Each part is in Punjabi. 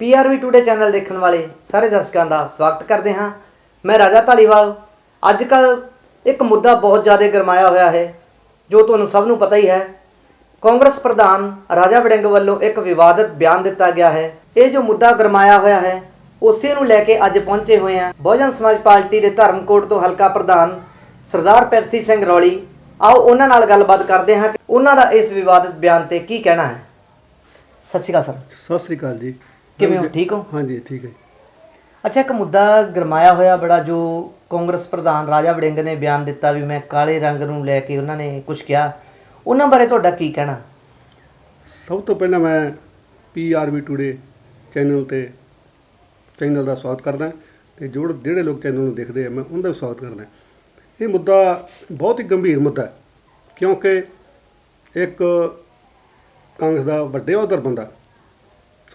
ਪੀਆਰਵੀ ਟੂਡੇ ਚੈਨਲ ਦੇਖਣ ਵਾਲੇ ਸਾਰੇ ਦਰਸ਼ਕਾਂ ਦਾ ਸਵਾਗਤ ਕਰਦੇ ਹਾਂ। ਮੈਂ ਰਾਜਾ ਧਾਲੀਵਾਲ। ਅੱਜ ਕੱਲ ਇੱਕ ਮੁੱਦਾ ਬਹੁਤ ਜ਼ਿਆਦਾ ਗਰਮਾਇਆ ਹੋਇਆ ਹੈ, ਜੋ ਤੁਹਾਨੂੰ ਸਭ ਨੂੰ ਪਤਾ ਹੀ ਹੈ। ਕਾਂਗਰਸ ਪ੍ਰਧਾਨ ਰਾਜਾ ਵੜਿੰਗ ਵੱਲੋਂ ਇੱਕ ਵਿਵਾਦਤ ਬਿਆਨ ਦਿੱਤਾ ਗਿਆ ਹੈ। ਇਹ ਜੋ ਮੁੱਦਾ ਗਰਮਾਇਆ ਹੋਇਆ ਹੈ, ਉਸੇ ਨੂੰ ਲੈ ਕੇ ਅੱਜ ਪਹੁੰਚੇ ਹੋਏ ਹਾਂ। ਬਹੁਜਨ ਸਮਾਜ ਪਾਰਟੀ ਦੇ ਧਰਮਕੋਟ ਤੋਂ ਹਲਕਾ ਪ੍ਰਧਾਨ ਸਰਦਾਰ ਪੈਰਸੀ ਸਿੰਘ ਰੌਲੀ। ਆਓ ਉਹਨਾਂ ਨਾਲ ਗੱਲਬਾਤ ਕਰਦੇ ਹਾਂ ਕਿ ਉਹਨਾਂ ਦਾ ਇਸ ਵਿਵਾਦਤ ਬਿਆਨ ਤੇ ਕੀ ਕਹਿਣਾ ਹੈ। ਸਤਿ ਸ਼੍ਰੀ ਅਕਾਲ, ਸਰ। ਸਤਿ ਸ੍ਰੀ ਅਕਾਲ ਜੀ। ਕਿਵੇਂ ਹੋ? ਠੀਕ ਹੋ? ਹਾਂਜੀ ਠੀਕ ਹੈ ਅੱਛਾ ਇੱਕ ਮੁੱਦਾ ਗਰਮਾਇਆ ਹੋਇਆ ਬੜਾ ਜੋ ਕਾਂਗਰਸ ਪ੍ਰਧਾਨ ਰਾਜਾ ਵੜਿੰਗ ਨੇ ਬਿਆਨ ਦਿੱਤਾ ਵੀ ਮੈਂ ਕਾਲੇ ਰੰਗ ਨੂੰ ਲੈ ਕੇ ਉਹਨਾਂ ਨੇ ਕੁਝ ਕਿਹਾ। ਉਹਨਾਂ ਬਾਰੇ ਤੁਹਾਡਾ ਕੀ ਕਹਿਣਾ? ਸਭ ਤੋਂ ਪਹਿਲਾਂ ਮੈਂ ਪੀਆਰਬੀ ਟੂਡੇ ਚੈਨਲ ਤੇ ਚੈਨਲ ਦਾ ਸਵਾਗਤ ਕਰਦਾ ਤੇ ਜੋ ਜਿਹੜੇ ਲੋਕ ਚੈਨਲ ਨੂੰ ਦੇਖਦੇ ਆ ਮੈਂ ਉਹਨਾਂ ਦਾ ਸਵਾਗਤ ਕਰਦਾ ਇਹ ਮੁੱਦਾ ਬਹੁਤ ਹੀ ਗੰਭੀਰ ਮੁੱਦਾ ਹੈ ਕਿਉਂਕਿ ਇੱਕ ਕਾਂਗਰਸ ਦਾ ਵੱਡੇ ਅਹੁਦਰ ਬੰਦਾ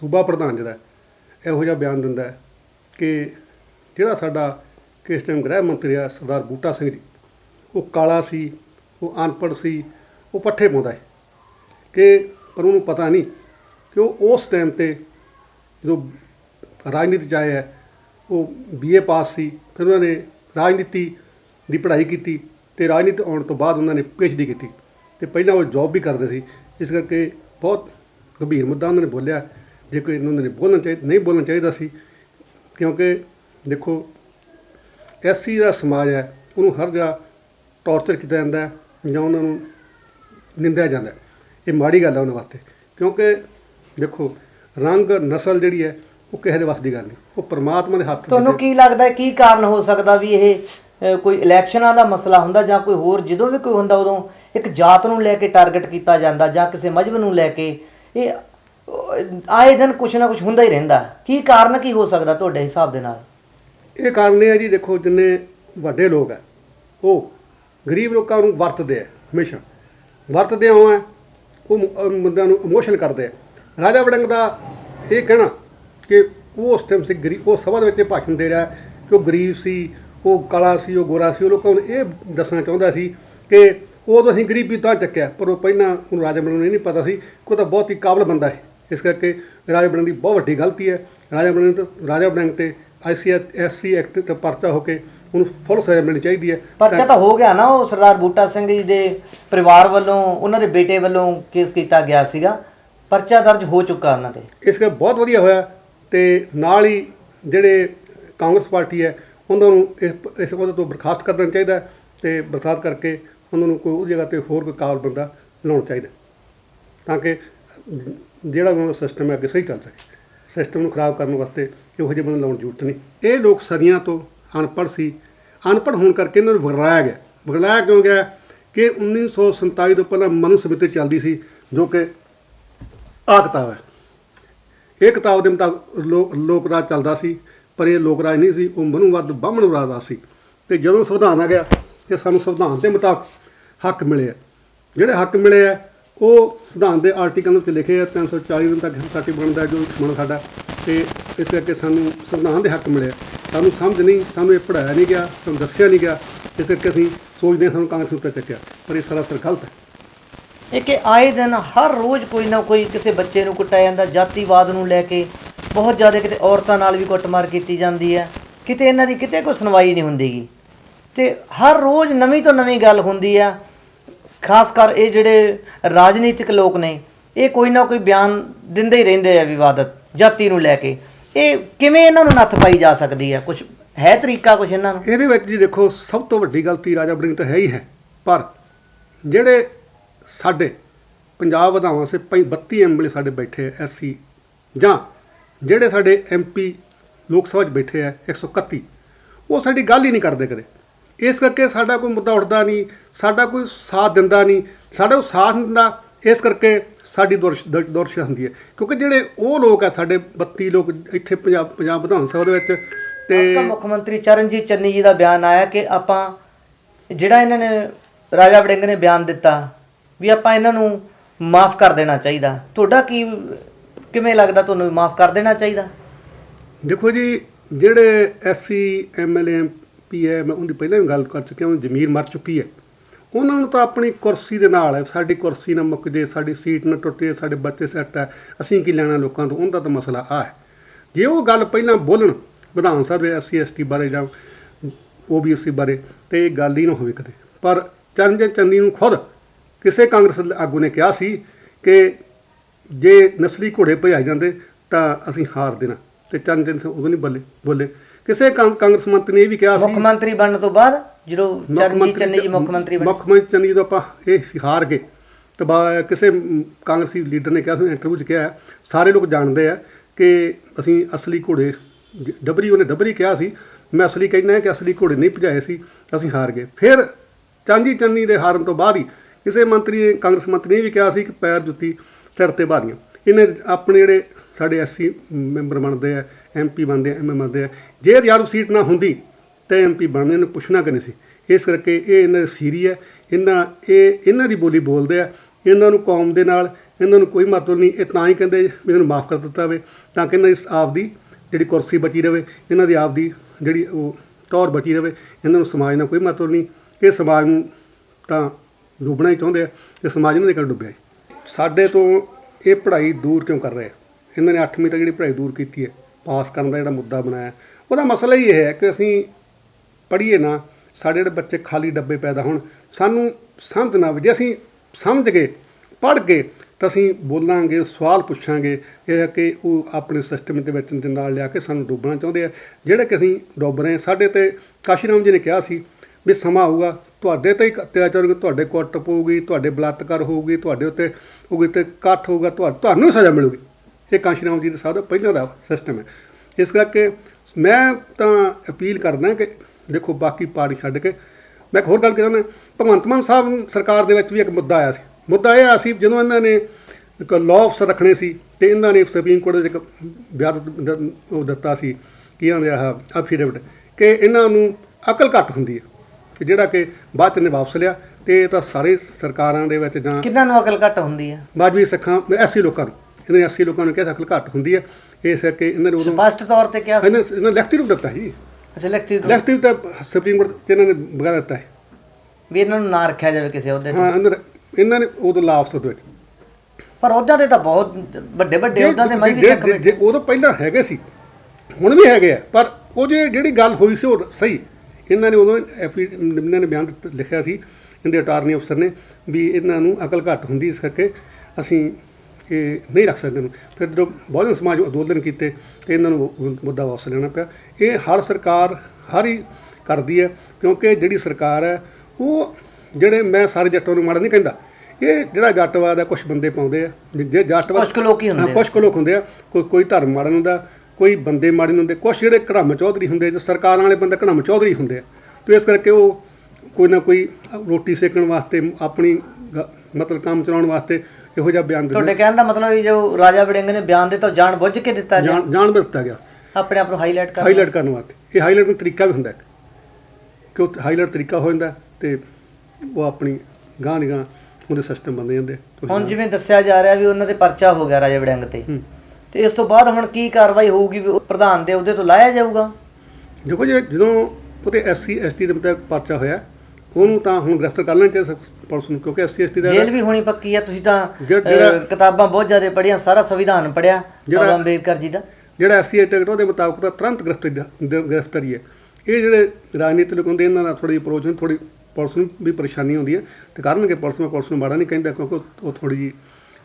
ਸੂਬਾ ਪ੍ਰਧਾਨ ਜਿਹੜਾ ਇਹੋ ਜਿਹਾ ਬਿਆਨ ਦਿੰਦਾ ਕਿ ਜਿਹੜਾ ਸਾਡਾ ਕਿਸ ਟਾਈਮ ਗ੍ਰਹਿ ਮੰਤਰੀ ਆ, ਸਰਦਾਰ ਬੂਟਾ ਸਿੰਘ ਜੀ, ਉਹ ਕਾਲਾ ਸੀ, ਉਹ ਅਨਪੜ੍ਹ ਸੀ, ਉਹ ਪੱਠੇ ਪਾਉਂਦਾ ਹੈ। ਕਿ ਪਰ ਉਹਨੂੰ ਪਤਾ ਨਹੀਂ ਕਿ ਉਹ ਉਸ ਟਾਈਮ ਤੇ ਜਦੋਂ ਰਾਜਨੀਤੀ 'ਚ ਆਇਆ ਹੈ ਉਹ ਬੀਏ ਪਾਸ ਸੀ, ਫਿਰ ਉਹਨਾਂ ਨੇ ਰਾਜਨੀਤੀ ਦੀ ਪੜ੍ਹਾਈ ਕੀਤੀ ਤੇ ਰਾਜਨੀਤੀ ਆਉਣ ਤੋਂ ਬਾਅਦ ਉਹਨਾਂ ਨੇ ਪੀਐਚਡੀ ਕੀਤੀ ਤੇ ਪਹਿਲਾਂ ਉਹ ਜੌਬ ਵੀ ਕਰਦੇ ਸੀ। ਇਸ ਕਰਕੇ ਬਹੁਤ ਗੰਭੀਰ ਮੁੱਦਾ ਉਹਨਾਂ ਨੇ ਬੋਲਿਆ। ਜੇ ਕੋਈ ਉਹਨਾਂ ਨੇ ਬੋਲਣਾ ਚਾਹੀਦਾ ਨਹੀਂ ਬੋਲਣਾ ਚਾਹੀਦਾ ਸੀ ਕਿਉਂਕਿ ਦੇਖੋ ਐਸਸੀ ਦਾ ਸਮਾਜ ਹੈ ਉਹਨੂੰ ਹਰ ਜਗ੍ਹਾ ਟੌਰਚਰ ਕੀਤਾ ਜਾਂਦਾ ਜਾਂ ਉਹਨਾਂ ਨੂੰ ਨਿੰਦਿਆ ਜਾਂਦਾ। ਇਹ ਮਾੜੀ ਗੱਲ ਹੈ ਉਹਨਾਂ ਵਾਸਤੇ ਕਿਉਂਕਿ ਦੇਖੋ ਰੰਗ ਨਸਲ ਜਿਹੜੀ ਹੈ ਉਹ ਕਿਸੇ ਦੇ ਵੱਸ ਦੀ ਗੱਲ ਨਹੀਂ ਉਹ ਪਰਮਾਤਮਾ ਦੇ ਹੱਥ ਤੁਹਾਨੂੰ ਕੀ ਲੱਗਦਾ ਕੀ ਕਾਰਨ ਹੋ ਸਕਦਾ ਵੀ ਇਹ ਕੋਈ ਇਲੈਕਸ਼ਨਾਂ ਦਾ ਮਸਲਾ ਹੁੰਦਾ ਜਾਂ ਕੋਈ ਹੋਰ ਜਦੋਂ ਵੀ ਕੋਈ ਹੁੰਦਾ ਉਦੋਂ ਇੱਕ ਜਾਤ ਨੂੰ ਲੈ ਕੇ ਟਾਰਗੇਟ ਕੀਤਾ ਜਾਂਦਾ ਜਾਂ ਕਿਸੇ ਮਜਹਬ ਨੂੰ ਲੈ ਕੇ ਇਹ ਆਏ ਦਿਨ ਕੁਛ ਨਾ ਕੁਛ ਹੁੰਦਾ ਹੀ ਰਹਿੰਦਾ। ਕੀ ਕਾਰਨ, ਕੀ ਹੋ ਸਕਦਾ ਤੁਹਾਡੇ ਹਿਸਾਬ ਦੇ ਨਾਲ? ਇਹ ਕਾਰਨ ਇਹ ਹੈ ਜੀ, ਦੇਖੋ ਜਿੰਨੇ ਵੱਡੇ ਲੋਕ ਹੈ ਉਹ ਗਰੀਬ ਲੋਕਾਂ ਨੂੰ ਵਰਤਦੇ ਆ ਹਮੇਸ਼ਾ। ਵਰਤਦੇ ਆਉਂ ਉਹ ਬੰਦਿਆਂ ਨੂੰ ਇਮੋਸ਼ਨ ਕਰਦੇ ਆ। ਰਾਜਾ ਵੜਿੰਗ ਦਾ ਇਹ ਕਹਿਣਾ ਕਿ ਉਹ ਉਸ ਟਾਈਮ ਸੀ ਗਰੀਬ ਉਹ ਸਭਾ ਦੇ ਵਿੱਚ ਇਹ ਭਾਸ਼ਣ ਦੇ ਰਿਹਾ ਕਿ ਉਹ ਗਰੀਬ ਸੀ, ਉਹ ਕਾਲਾ ਸੀ, ਉਹ ਗੋਰਾ ਸੀ, ਉਹ ਲੋਕਾਂ ਨੂੰ ਇਹ ਦੱਸਣਾ ਚਾਹੁੰਦਾ ਸੀ ਕਿ ਉਹ ਤਾਂ ਅਸੀਂ ਗਰੀਬੀ ਤਾਂ ਚੱਕਿਆ, ਪਰ ਉਹ ਪਹਿਲਾਂ ਉਹਨੂੰ ਰਾਜਾ ਵੜਿੰਗ ਨੂੰ ਇਹ ਨਹੀਂ ਪਤਾ ਸੀ ਕਿ ਉਹ ਤਾਂ ਬਹੁਤ ਹੀ ਕਾਬਲ ਬੰਦਾ ਹੈ ਇਸ ਕਰਕੇ ਰਾਜਾ ਵੜਿੰਗ ਦੀ ਬਹੁਤ ਵੱਡੀ ਗਲਤੀ ਹੈ। ਰਾਜਾ ਵੜਿੰਗ ਤੇ ਰਾਜਾ ਵੜਿੰਗ ਤੇ ਆਈਸੀ ਐਸਸੀ ਐਕਟ ਤੇ ਪਰਚਾ ਹੋ ਕੇ ਉਹਨੂੰ ਫੁੱਲ ਸਜ਼ਾ ਮਿਲਣੀ ਚਾਹੀਦੀ ਹੈ। ਪਰਚਾ ਤਾਂ ਹੋ ਗਿਆ ਨਾ ਉਹ ਸਰਦਾਰ ਬੂਟਾ ਸਿੰਘ ਜੀ ਦੇ ਪਰਿਵਾਰ ਵੱਲੋਂ ਉਹਨਾਂ ਦੇ ਬੇਟੇ ਵੱਲੋਂ ਕੇਸ ਕੀਤਾ ਗਿਆ ਸੀਗਾ। ਪਰਚਾ ਦਰਜ ਹੋ ਚੁੱਕਾ ਉਹਨਾਂ ਤੇ। ਇਸ ਕਰਕੇ ਬਹੁਤ ਵਧੀਆ ਹੋਇਆ ਤੇ ਨਾਲ ਹੀ ਜਿਹੜੇ ਕਾਂਗਰਸ ਪਾਰਟੀ ਹੈ ਉਹਨਾਂ ਨੂੰ ਇਸ ਇਸ ਉਹਦੇ ਤੋਂ ਬਰਖਾਸਤ ਕਰ ਦੇਣਾ ਚਾਹੀਦਾ ਤੇ ਬਰਖਾਸਤ ਕਰਕੇ ਉਹਨਾਂ ਨੂੰ ਕੋਈ ਉਸ ਜਗ੍ਹਾ ਤੇ ਹੋਰ ਕੋਈ ਕਾਬਲ ਬੰਦਾ ਲਾਉਣਾ ਚਾਹੀਦਾ ਤਾਂ ਕਿ ਜਿਹੜਾ ਉਹਨਾਂ ਸਿਸਟਮ ਹੈ ਅੱਗੇ ਸਹੀ ਚੱਲ ਸਕੇ। ਸਿਸਟਮ ਨੂੰ ਖਰਾਬ ਕਰਨ ਵਾਸਤੇ ਇਹੋ ਜਿਹੇ ਬੰਦੇ ਲਾਉਣ ਦੀ ਜ਼ਰੂਰਤ ਨਹੀਂ। ਇਹ ਲੋਕ ਸਦੀਆਂ ਤੋਂ ਅਨਪੜ੍ਹ ਸੀ। ਅਨਪੜ੍ਹ ਹੋਣ ਕਰਕੇ ਇਹਨਾਂ ਨੂੰ ਵਿਗੜਾਇਆ ਗਿਆ। ਵਿਗੜਾਇਆ ਕਿਉਂ ਗਿਆ? ਕਿ 1947 ਤੋਂ ਪਹਿਲਾਂ ਮਨੁ ਸਮਿਤੀ ਚੱਲਦੀ ਸੀ, ਜੋ ਕਿ ਆਹ ਕਿਤਾਬ ਹੈ। ਇਹ ਕਿਤਾਬ ਦੇ ਮੁਤਾਬਕ ਲੋਕ ਲੋਕ ਰਾਜ ਚੱਲਦਾ ਸੀ, ਪਰ ਇਹ ਲੋਕ ਰਾਜ ਨਹੀਂ ਸੀ, ਉਹ ਮਨੂਵਾਦ, ਬਾਹਮਣ ਰਾਜ ਦਾ ਸੀ। ਤੇ ਜਦੋਂ ਸੰਵਿਧਾਨ ਆ ਗਿਆ ਤੇ ਸਾਨੂੰ ਸੰਵਿਧਾਨ ਦੇ ਮੁਤਾਬਕ ਹੱਕ ਮਿਲੇ ਆ। ਜਿਹੜੇ ਹੱਕ ਮਿਲੇ ਆ ਉਹ ਸੰਵਿਧਾਨ ਦੇ ਆਰਟੀਕਲ ਵਿੱਚ ਲਿਖੇ ਆ 340 ਦਿਨ ਤੱਕ ਸਾਡੀ ਬਣਦਾ ਜੋ ਮਨ ਸਾਡਾ। ਤੇ ਇਸ ਕਰਕੇ ਸਾਨੂੰ ਸੰਵਿਧਾਨ ਦੇ ਹੱਕ ਮਿਲਿਆ ਸਾਨੂੰ ਸਮਝ ਨਹੀਂ, ਸਾਨੂੰ ਇਹ ਪੜਾਇਆ ਨਹੀਂ ਗਿਆ, ਸਾਨੂੰ ਦੱਸਿਆ ਨਹੀਂ ਗਿਆ। ਇਸ ਕਰਕੇ ਅਸੀਂ ਸੋਚਦੇ ਹਾਂ ਸਾਨੂੰ ਕਾਂਗਰਸ ਉੱਤੇ ਚੱਕਿਆ। ਪਰ ਇਹ ਸਰਾਸਰ ਗਲਤ ਹੈ। ਇਹ ਕਿ ਆਏ ਦਿਨ ਹਰ ਰੋਜ਼ ਕੋਈ ਨਾ ਕੋਈ ਕਿਸੇ ਬੱਚੇ ਨੂੰ ਕੁੱਟਿਆ ਜਾਂਦਾ, ਜਾਤੀਵਾਦ ਨੂੰ ਲੈ ਕੇ। ਬਹੁਤ ਜ਼ਿਆਦਾ ਕਿਤੇ ਔਰਤਾਂ ਨਾਲ ਵੀ ਕੁੱਟਮਾਰ ਕੀਤੀ ਜਾਂਦੀ ਹੈ। ਕਿਤੇ ਇਹਨਾਂ ਦੀ ਕਿਤੇ ਕੋਈ ਸੁਣਵਾਈ ਨਹੀਂ ਹੁੰਦੀਗੀ। ਤੇ ਹਰ ਰੋਜ਼ ਨਵੀਂ ਤੋਂ ਨਵੀਂ ਗੱਲ ਹੁੰਦੀ ਆ। ਖਾਸ ਕਰ ਇਹ ਜਿਹੜੇ ਰਾਜਨੀਤਿਕ ਲੋਕ ਨੇ, ਇਹ ਕੋਈ ਨਾ ਕੋਈ ਬਿਆਨ ਦਿੰਦੇ ਹੀ ਰਹਿੰਦੇ ਆ ਵਿਵਾਦਤ, ਜਾਤੀ ਨੂੰ ਲੈ ਕੇ। ਇਹ ਕਿਵੇਂ ਇਹਨਾਂ ਨੂੰ ਨੱਥ ਪਾਈ ਜਾ ਸਕਦੀ ਹੈ ਕੁਝ ਹੈ ਤਰੀਕਾ ਕੁਝ ਇਹਨਾਂ ਨੂੰ? ਇਹਦੇ ਵਿੱਚ ਜੀ ਦੇਖੋ, ਸਭ ਤੋਂ ਵੱਡੀ ਗਲਤੀ ਰਾਜਾ ਵੜਿੰਗ ਤਾਂ ਹੈ ਹੀ ਹੈ। ਪਰ ਜਿਹੜੇ ਸਾਡੇ ਪੰਜਾਬ ਵਿਧਾਨ ਸੇ 32 ਐਮਐਲਏ ਸਾਡੇ ਬੈਠੇ ਐਸਸੀ ਜਾਂ ਜਿਹੜੇ ਸਾਡੇ ਐਮਪੀ ਲੋਕ ਸਭਾ 'ਚ ਬੈਠੇ ਆ 131 ਉਹ ਸਾਡੀ ਗੱਲ ਹੀ ਨਹੀਂ ਕਰਦੇ ਕਦੇ। ਇਸ ਕਰਕੇ ਸਾਡਾ ਕੋਈ ਮੁੱਦਾ ਉੱਠਦਾ ਨਹੀਂ ਸਾਡਾ ਕੋਈ ਸਾਥ ਦਿੰਦਾ ਨਹੀਂ ਸਾਡਾ ਕੋਈ ਸਾਥ ਨਹੀਂ ਦਿੰਦਾ ਇਸ ਕਰਕੇ ਸਾਡੀ ਦੁਰਸ਼ ਹੁੰਦੀ ਹੈ। ਕਿਉਂਕਿ ਜਿਹੜੇ ਉਹ ਲੋਕ ਆ ਸਾਡੇ 32 ਲੋਕ ਇੱਥੇ ਪੰਜਾਬ ਪੰਜਾਬ ਵਿਧਾਨ ਸਭਾ ਦੇ ਵਿੱਚ ਤੇ ਮੁੱਖ ਮੰਤਰੀ ਚਰਨਜੀਤ ਚੰਨੀ ਜੀ ਦਾ ਬਿਆਨ ਆਇਆ ਕਿ ਆਪਾਂ ਜਿਹੜਾ ਇਹਨਾਂ ਨੇ ਰਾਜਾ ਵੜਿੰਗ ਨੇ ਬਿਆਨ ਦਿੱਤਾ ਵੀ ਆਪਾਂ ਇਹਨਾਂ ਨੂੰ ਮਾਫ ਕਰ ਦੇਣਾ ਚਾਹੀਦਾ। ਤੁਹਾਡਾ ਕੀ ਕਿਵੇਂ ਲੱਗਦਾ ਤੁਹਾਨੂੰ ਮਾਫ ਕਰ ਦੇਣਾ ਚਾਹੀਦਾ? ਦੇਖੋ ਜੀ ਜਿਹੜੇ ਐਸਸੀ ਐਮਐਲਏ ਐਮਪੀ ਹੈ, ਮੈਂ ਉਹਦੀ ਪਹਿਲਾਂ ਵੀ ਗੱਲ ਕਰ ਚੁੱਕਿਆ ਉਹਨਾਂ ਜ਼ਮੀਰ ਮਰ ਚੁੱਕੀ ਹੈ। ਉਹਨਾਂ ਨੂੰ ਤਾਂ ਆਪਣੀ ਕੁਰਸੀ ਦੇ ਨਾਲ ਹੈ, ਸਾਡੀ ਕੁਰਸੀ ਨਾ ਮੁੱਕ ਜੇ, ਸਾਡੀ ਸੀਟ ਨਾ ਟੁੱਟ ਜੇ, ਸਾਡੇ ਬੱਚੇ ਸੈੱਟ ਹੈ, ਅਸੀਂ ਕੀ ਲੈਣਾ ਲੋਕਾਂ ਤੋਂ? ਉਹਦਾ ਤਾਂ ਮਸਲਾ ਆ ਹੈ। ਜੇ ਉਹ ਗੱਲ ਪਹਿਲਾਂ ਬੋਲਣ, ਵਿਧਾਨ ਸਭਾ ਦੇ ਐਸਸੀ ਐਸਟੀ ਬਾਰੇ ਜਾਂ ਓਬੀਸੀ ਬਾਰੇ, ਤੇ ਇਹ ਗੱਲ ਹੀ ਨਾ ਹੋਵੇ ਕਦੇ। ਪਰ ਚਰਨਜੀਤ ਚੰਨੀ ਨੂੰ ਖੁਦ ਕਿਸੇ ਕਾਂਗਰਸ ਆਗੂ ਨੇ ਕਿਹਾ ਸੀ ਕਿ ਜੇ ਨਸਲੀ ਘੋੜੇ ਭਜਾਏ ਜਾਂਦੇ, ਤਾਂ ਅਸੀਂ ਹਾਰ ਦੇਣਾ। ਤੇ ਚਰਨਜੀਤ ਸਿੰਘ ਉਦੋਂ ਨਹੀਂ ਬੋਲੇ ਬੋਲੇ। ਕਿਸੇ ਕਾਂਗਰਸ ਮੰਤਰੀ ਨੇ ਇਹ ਵੀ ਕਿਹਾ ਸੀ। ਮੁੱਖ ਮੰਤਰੀ ਬਣਨ ਤੋਂ ਬਾਅਦ ਜਦੋਂ ਚਰਨਜੀਤ ਚੰਨੀ ਜੀ ਮੁੱਖ ਮੰਤਰੀ ਬਣੇ। ਮੁੱਖ ਮੰਤਰੀ ਚੰਨੀ ਜਦੋਂ ਆਪਾਂ ਇਹ ਸੀ ਹਾਰ ਗਏ ਤਾਂ ਬਾ- ਕਿਸੇ ਮ, ਕਾਂਗਰਸੀ ਲੀਡਰ ਨੇ ਕਿਹਾ ਸੀ ਇੰਟਰਵਿਊ 'ਚ ਕਿਹਾ ਸਾਰੇ ਲੋਕ ਜਾਣਦੇ ਆ ਕਿ ਅਸੀਂ ਅਸਲੀ ਘੋੜੇ ਜ- ਡਬਰੀ ਉਹਨੇ ਡਬਰੀ ਕਿਹਾ ਸੀ ਮੈਂ ਅਸਲੀ ਕਹਿੰਦਾ ਕਿ ਅਸਲੀ ਘੋੜੇ ਨਹੀਂ ਭਜਾਏ ਸੀ ਅਸੀਂ ਹਾਰ ਗਏ ਫਿਰ ਚਾਂਦੀ ਚੰਨੀ ਦੇ ਹਾਰਨ ਤੋਂ ਬਾਅਦ ਹੀ ਕਿਸੇ ਮੰਤਰੀ ਨੇ ਕਾਂਗਰਸ ਮੰਤਰੀ ਨੇ ਵੀ ਕਿਹਾ ਸੀ ਕਿ ਪੈਰ ਜੁੱਤੀ ਸਿਰ ਤੇ ਭਾਰੀਆਂ ਇਹਨੇ ਆਪਣੇ ਜਿਹੜੇ ਸਾਡੇ ਐਸਸੀ ਮੈਂਬਰ ਬਣਦੇ ਆ ਐਮਪੀ ਬਣਦੇ ਆ ਐਮਐਮ ਬਣਦੇ ਆ। ਜੇ ਰਿਜ਼ਰਵ ਸੀਟ ਨਾ ਹੁੰਦੀ, ਤੇ ਐਮਪੀ ਬਣਨੇ ਨੂੰ ਪੁੱਛਣਾ ਕਿ ਨਹੀਂ ਸੀ? ਇਸ ਕਰਕੇ ਇਹ ਇਹਨਾਂ ਦੀ ਸੀਰੀ ਹੈ ਇਹਨਾਂ, ਇਹ ਇਹਨਾਂ ਦੀ ਬੋਲੀ ਬੋਲਦੇ ਆ। ਇਹਨਾਂ ਨੂੰ ਕੌਮ ਦੇ ਨਾਲ ਇਹਨਾਂ ਨੂੰ ਕੋਈ ਮਤਲਬ ਨਹੀਂ। ਇਹ ਤਾਂ ਹੀ ਕਹਿੰਦੇ ਵੀ ਇਹਨਾਂ ਨੂੰ ਮਾਫ ਕਰ ਦਿੱਤਾ ਜਾਵੇ, ਤਾਂ ਕਿ ਇਹਨਾਂ ਦੀ ਆਪਦੀ ਜਿਹੜੀ ਕੁਰਸੀ ਬਚੀ ਰਵੇ, ਇਹਨਾਂ ਦੀ ਆਪਦੀ ਜਿਹੜੀ ਉਹ ਤੌਰ ਬਚੀ ਰਵੇ, ਇਹਨਾਂ ਨੂੰ ਸਮਾਜ ਨਾਲ ਕੋਈ ਮਤਲਬ ਨਹੀਂ। ਇਹ ਸਮਾਜ ਨੂੰ ਤਾਂ ਡੁੱਬਣਾ ਹੀ ਚਾਹੁੰਦੇ ਆ। ਤੇ ਸਮਾਜ ਇਹਨਾਂ ਦੇ ਕਰ ਡੁੱਬਿਆ ਸਾਡੇ ਤੋਂ ਇਹ ਪੜ੍ਹਾਈ ਦੂਰ ਕਿਉਂ ਕਰ ਰਹੇ ਆ? ਇਹਨਾਂ ਨੇ 8ਵੀਂ ਤੱਕ ਜਿਹੜੀ ਪੜ੍ਹਾਈ ਦੂਰ ਕੀਤੀ ਹੈ। ਪਾਸ ਕਰਨ ਦਾ ਜਿਹੜਾ ਮੁੱਦਾ ਬਣਾਇਆ। ਉਹਦਾ ਮਸਲਾ ਹੀ ਇਹ ਹੈ ਕਿ ਅਸੀਂ ਪੜ੍ਹੀਏ ਨਾ, ਸਾਡੇ ਜਿਹੜੇ ਬੱਚੇ ਖਾਲੀ ਡੱਬੇ ਪੈਦਾ ਹੋਣ, ਸਾਨੂੰ ਸਮਝ ਨਾ ਜੇ ਅਸੀਂ ਸਮਝ ਗਏ, ਪੜ੍ਹ ਗਏ, ਤਾਂ ਅਸੀਂ ਬੋਲਾਂਗੇ, ਸਵਾਲ ਪੁੱਛਾਂਗੇ, ਇਹ ਹੈ ਕਿ ਉਹ ਆਪਣੇ ਸਿਸਟਮ ਦੇ ਵਿੱਚ ਦੇ ਨਾਲ ਲਿਆ ਕੇ ਸਾਨੂੰ ਡੁੱਬਣਾ ਚਾਹੁੰਦੇ ਆ। ਜਿਹੜੇ ਕਿ ਅਸੀਂ ਡੁੱਬ ਰਹੇ ਹਾਂ। ਸਾਡੇ ਤੇ ਕਾਸ਼ੀਰਾਮ ਜੀ ਨੇ ਕਿਹਾ ਸੀ ਵੀ ਸਮਾਂ ਆਊਗਾ, ਤੁਹਾਡੇ ਤੇ ਹੀ ਅਤਿਆਚਾਰ ਹੋਊਗਾ, ਤੁਹਾਡੇ ਕੁੱਟ ਪਊਗੀ ਤੁਹਾਡੇ ਬਲਾਤਕਾਰ ਹੋਊਗੀ, ਤੁਹਾਡੇ ਉੱਤੇ ਹੋਊਗੀ ਤੇ ਇਕੱਠ ਹੋਊਗਾ, ਤੁਹਾ- ਤੁਹਾਨੂੰ ਸਜ਼ਾ ਮਿਲੂਗੀ। ਇਹ ਕਾਸ਼ੀਰਾਮ ਜੀ ਦੇ ਸਾਹਿਬ ਦਾ ਪਹਿਲਾਂ ਦਾ ਸਿਸਟਮ ਹੈ। ਇਸ ਕਰਕੇ ਮੈਂ ਤਾਂ ਅਪੀਲ ਕਰਦਾ ਕਿ ਦੇਖੋ ਬਾਕੀ ਪਾਰਟੀ ਛੱਡ ਕੇ ਮੈਂ ਇੱਕ ਹੋਰ ਗੱਲ ਕਹਿੰਦਾ ਭਗਵੰਤ ਮਾਨ ਸਾਹਿਬ ਸਰਕਾਰ ਦੇ ਵਿੱਚ ਵੀ ਇੱਕ ਮੁੱਦਾ ਆਇਆ ਸੀ। ਮੁੱਦਾ ਇਹ ਆਇਆ ਸੀ ਜਦੋਂ ਇਹਨਾਂ ਨੇ ਇੱਕ ਲਾਅ ਅਫਸਰ ਰੱਖਣੇ ਸੀ ਤੇ ਇਹਨਾਂ ਨੇ ਸੁਪਰੀਮ ਕੋਰਟ ਦੇ ਇੱਕ ਬਿਆਨ ਦ- ਉਹ ਦਿੱਤਾ ਸੀ ਕੀ ਆਂਦੇ ਆ ਅਫੀਡੇਵਿਟ ਕਿ ਇਹਨਾਂ ਨੂੰ ਅਕਲ ਘੱਟ ਹੁੰਦੀ ਹੈ ਕਿ ਜਿਹੜਾ ਕਿ ਬਾਅਦ ਚ ਨੇ ਵਾਪਸ ਲਿਆ ਤੇ ਇਹ ਤਾਂ ਸਾਰੇ ਸਰਕਾਰਾਂ ਦੇ ਵਿੱਚ ਜਾਂ ਕਿੰਨਾਂ ਨੂੰ ਅਕਲ ਘੱਟ ਹੁੰਦੀ ਹੈ? ਬਾਜਵੀ ਸਿੱਖਾਂ ਐਸੀ ਲੋਕਾਂ ਨੂੰ। ਇਹਨਾਂ ਨੇ ਐਸੀ ਲੋਕਾਂ ਨੂੰ ਕਿਹਾ ਅਕਲ ਘੱਟ ਹੁੰਦੀ ਹੈ ਇਸ ਕਰਕੇ ਇਹਨਾਂ ਨੇ ਉਦੋਂ ਸਪਸ਼ਟ ਤੌਰ ਤੇ ਕਿਹਾ ਸੀ। ਇਹਨਾਂ ਇਹਨਾਂ ਲਿਖਤੀ ਰੂਪ ਦਿੱਤਾ ਸੀ ਅੱਛਾ ਲਿਖਤੀ ਰੂਪ ਲਿਖਤੀ ਤਾਂ ਸੁਪਰੀਮ ਕੋਰਟ ਚ ਇਹਨਾਂ ਨੇ ਬਗਾ ਦਿੱਤਾ ਹੈ ਵੀ ਇਹਨਾਂ ਨੂੰ ਨਾ ਰੱਖਿਆ ਜਾਵੇ ਕਿਸੇ ਅਹੁਦੇ ਤੇ। ਹਾਂ ਇਹਨਾਂ ਨੇ- ਇਹਨਾਂ ਨੇ ਉਦੋਂ ਲਾਫਸ ਦੇ ਵਿੱਚ। ਪਰ ਅਹੁਦਿਆਂ ਤੇ ਤਾਂ ਬਹੁਤ ਵੱਡੇ ਵੱਡੇ ਅਹੁਦਿਆਂ ਤੇ ਮੈਂ ਵੀ ਜੇ- ਸਿੱਖ ਜੇ- ਬੈਠੇ ਜੇ ਉਦੋਂ ਪਹਿਲਾਂ ਹੈਗੇ ਸੀ ਹੁਣ ਵੀ ਹੈਗੇ ਆ। ਪਰ ਉਹ ਜੇ ਜਿਹੜੀ ਗੱਲ ਹੋਈ ਸੀ ਉਹ ਸਹੀ। ਇਹਨਾਂ ਨੇ ਉਦੋਂ ਐਫੀ- ਇਹਨਾਂ ਨੇ ਬਿਆਨ ਲਿਖਿਆ ਸੀ ਇਹਦੇ ਅਟਾਰਨੀ ਅਫਸਰ ਨੇ ਵੀ ਇਹਨਾਂ ਨੂੰ ਅਕਲ ਘੱਟ ਹੁੰਦੀ ਇਸ ਕਰਕੇ ਅਸੀਂ ਇਹ ਨਹੀਂ ਰੱਖ ਸਕਦੇ ਨੂੰ ਫਿਰ ਜਦੋਂ ਬਹੁਜਨ ਸਮਾਜ ਅੰਦੋਲਨ ਕੀਤੇ ਤੇ ਇਹਨਾਂ ਨੂੰ ਮੁੱਦਾ ਵਾਪਸ ਲੈਣਾ ਪਿਆ। ਇਹ ਹਰ ਸਰਕਾਰ ਹਰ ਹੀ ਕਰਦੀ ਹੈ ਕਿਉਂਕਿ ਜਿਹੜੀ ਸਰਕਾਰ ਹੈ ਉਹ ਜਿਹੜੇ ਮੈਂ ਸਾਰੇ ਜੱਟਾਂ ਨੂੰ ਮਾੜਾ ਨਹੀਂ ਕਹਿੰਦਾ ਇਹ ਜਿਹੜਾ ਜੱਟਵਾਦ ਹੈ ਕੁਝ ਬੰਦੇ ਪਾਉਂਦੇ ਆ। ਜੇ- ਜੱਟਵਾਦ ਕੁਛ ਕੁ ਲੋਕ ਹੀ ਹੁੰਦੇ ਹਾਂ, ਕੁਛ ਕੁ ਲੋਕ ਹੁੰਦੇ ਆ। ਕੋਈ ਕੋਈ ਧਰਮ ਮਾੜਾ ਨਹੀਂ ਹੁੰਦਾ ਕੋਈ ਬੰਦੇ ਮਾੜੇ ਨਹੀਂ ਹੁੰਦੇ। ਕੁਛ ਜਿਹੜੇ ਘੜਮ ਚੌਧਰੀ ਹੁੰਦੇ ਜੋ ਸਰਕਾਰਾਂ ਵਾਲੇ ਬੰਦੇ ਘੜਮ ਚੌਧਰੀ ਹੁੰਦੇ ਆ। ਤੇ ਇਸ ਕਰਕੇ ਉਹ ਕੋਈ ਨਾ ਕੋਈ ਰੋਟੀ ਸੇਕਣ ਵਾਸਤੇ ਆਪਣੀ ਮਤਲਬ ਕੰਮ ਚਲਾਉਣ ਵਾਸਤੇ ਇਹੋ ਜਿਹਾ ਬਿਆਨ ਤੁਹਾਡੇ ਕਹਿਣ ਦਾ ਮਤਲਬ ਇਹ ਜੋ ਰਾਜਾ ਵੜਿੰਗ ਨੇ ਬਿਆਨ ਦਿੱਤਾ ਜਾਣ ਬੁੱਝ ਕੇ ਦਿੱਤਾ ਜਾਣ ਜਾਣ ਦਿੱਤਾ ਗਿਆ। ਆਪਣੇ ਆਪ ਨੂੰ ਹਾਈਲਾਈਟ ਕਰ ਹਾਈਲਾਈਟ ਕਰਨ ਵਾਸਤੇ। ਇਹ ਹਾਈਲਾਈਟ ਦਾ ਤਰੀਕਾ ਵੀ ਹੁੰਦਾ ਹੈ ਕਿ ਉਹ ਹਾਈਲਾਈਟ ਤਰੀਕਾ ਹੋ ਜਾਂਦਾ ਤੇ ਉਹ ਆਪਣੀ ਗਾਂਹ ਦੀ ਗਾਂਹ ਉਹਦੇ ਸਿਸਟਮ ਬਣਦੇ ਜਾਂਦੇ ਹੁਣ ਜਿਵੇਂ ਦੱਸਿਆ ਜਾ ਰਿਹਾ ਵੀ ਉਹਨਾਂ ਤੇ ਪਰਚਾ ਹੋ ਗਿਆ ਰਾਜਾ ਵੜਿੰਗ ਤੇ। ਤੇ ਇਸ ਤੋਂ ਬਾਅਦ ਹੁਣ ਕੀ ਕਾਰਵਾਈ ਹੋਊਗੀ ਵੀ ਪ੍ਰਧਾਨ ਦੇ ਉਹਦੇ ਤੋਂ ਲਾਇਆ ਜਾਊਗਾ? ਦੇਖੋ ਜੀ ਜਦੋਂ ਉਹਦੇ ਐਸਸੀ ਐਸਟੀ ਦੇ ਮੁਤਾਬਕ ਪਰਚਾ ਹੋਇਆ ਉਹਨੂੰ ਤਾਂ ਹੁਣ ਗ੍ਰਿਫਤਾਰ ਕਰ ਲੈਣਾ ਚਾਹੀਦਾ ਪੁਲਿਸ ਨੂੰ ਕਿਉਂਕਿ ਐਸਸੀ ਐਸਟੀ ਦਾ ਜੇਲ੍ਹ ਵੀ ਹੋਣੀ ਪੱਕੀ ਆ ਤੁਸੀਂ ਤਾਂ ਜਿਹੜਾ- ਅਹ, ਕਿਤਾਬਾਂ ਬਹੁਤ ਜ਼ਿਆਦਾ ਪੜ੍ਹੀਆਂ ਸਾਰਾ ਸੰਵਿਧਾਨ ਪੜਿਆ ਜਿਹੜਾ- ਅੰਬੇਦਕਰ ਜੀ ਦਾ। ਜਿਹੜਾ ਐਸਸੀ ਐਕਟ ਉਹਦੇ ਮੁਤਾਬਕ ਤਾਂ ਤੁਰੰਤ ਗ੍ਰਿਫਤਾਰੀ ਦਾ- ਦ- ਗ੍ਰਿਫਤਾਰੀ ਹੈ। ਇਹ ਜਿਹੜੇ ਰਾਜਨੀਤਿਕ ਲੋਕ ਹੁੰਦੇ ਇਹਨਾਂ ਦਾ ਥੋੜੀ ਅਪਰੋਚ ਨੂੰ ਥੋੜੀ ਪੁਲਿਸ ਨੂੰ ਵੀ ਪਰੇਸ਼ਾਨੀ ਹੁੰਦੀ ਹੈ। ਤੇ ਕਰਨਗੇ ਪੁਲਿਸ ਨੂੰ ਪੁਲਿਸ ਨੂੰ ਮਾੜਾ ਨਹੀਂ ਕਹਿੰਦਾ ਕਿਉਂਕਿ ਉਹ- ਉਹ ਥੋੜੀ ਜੀ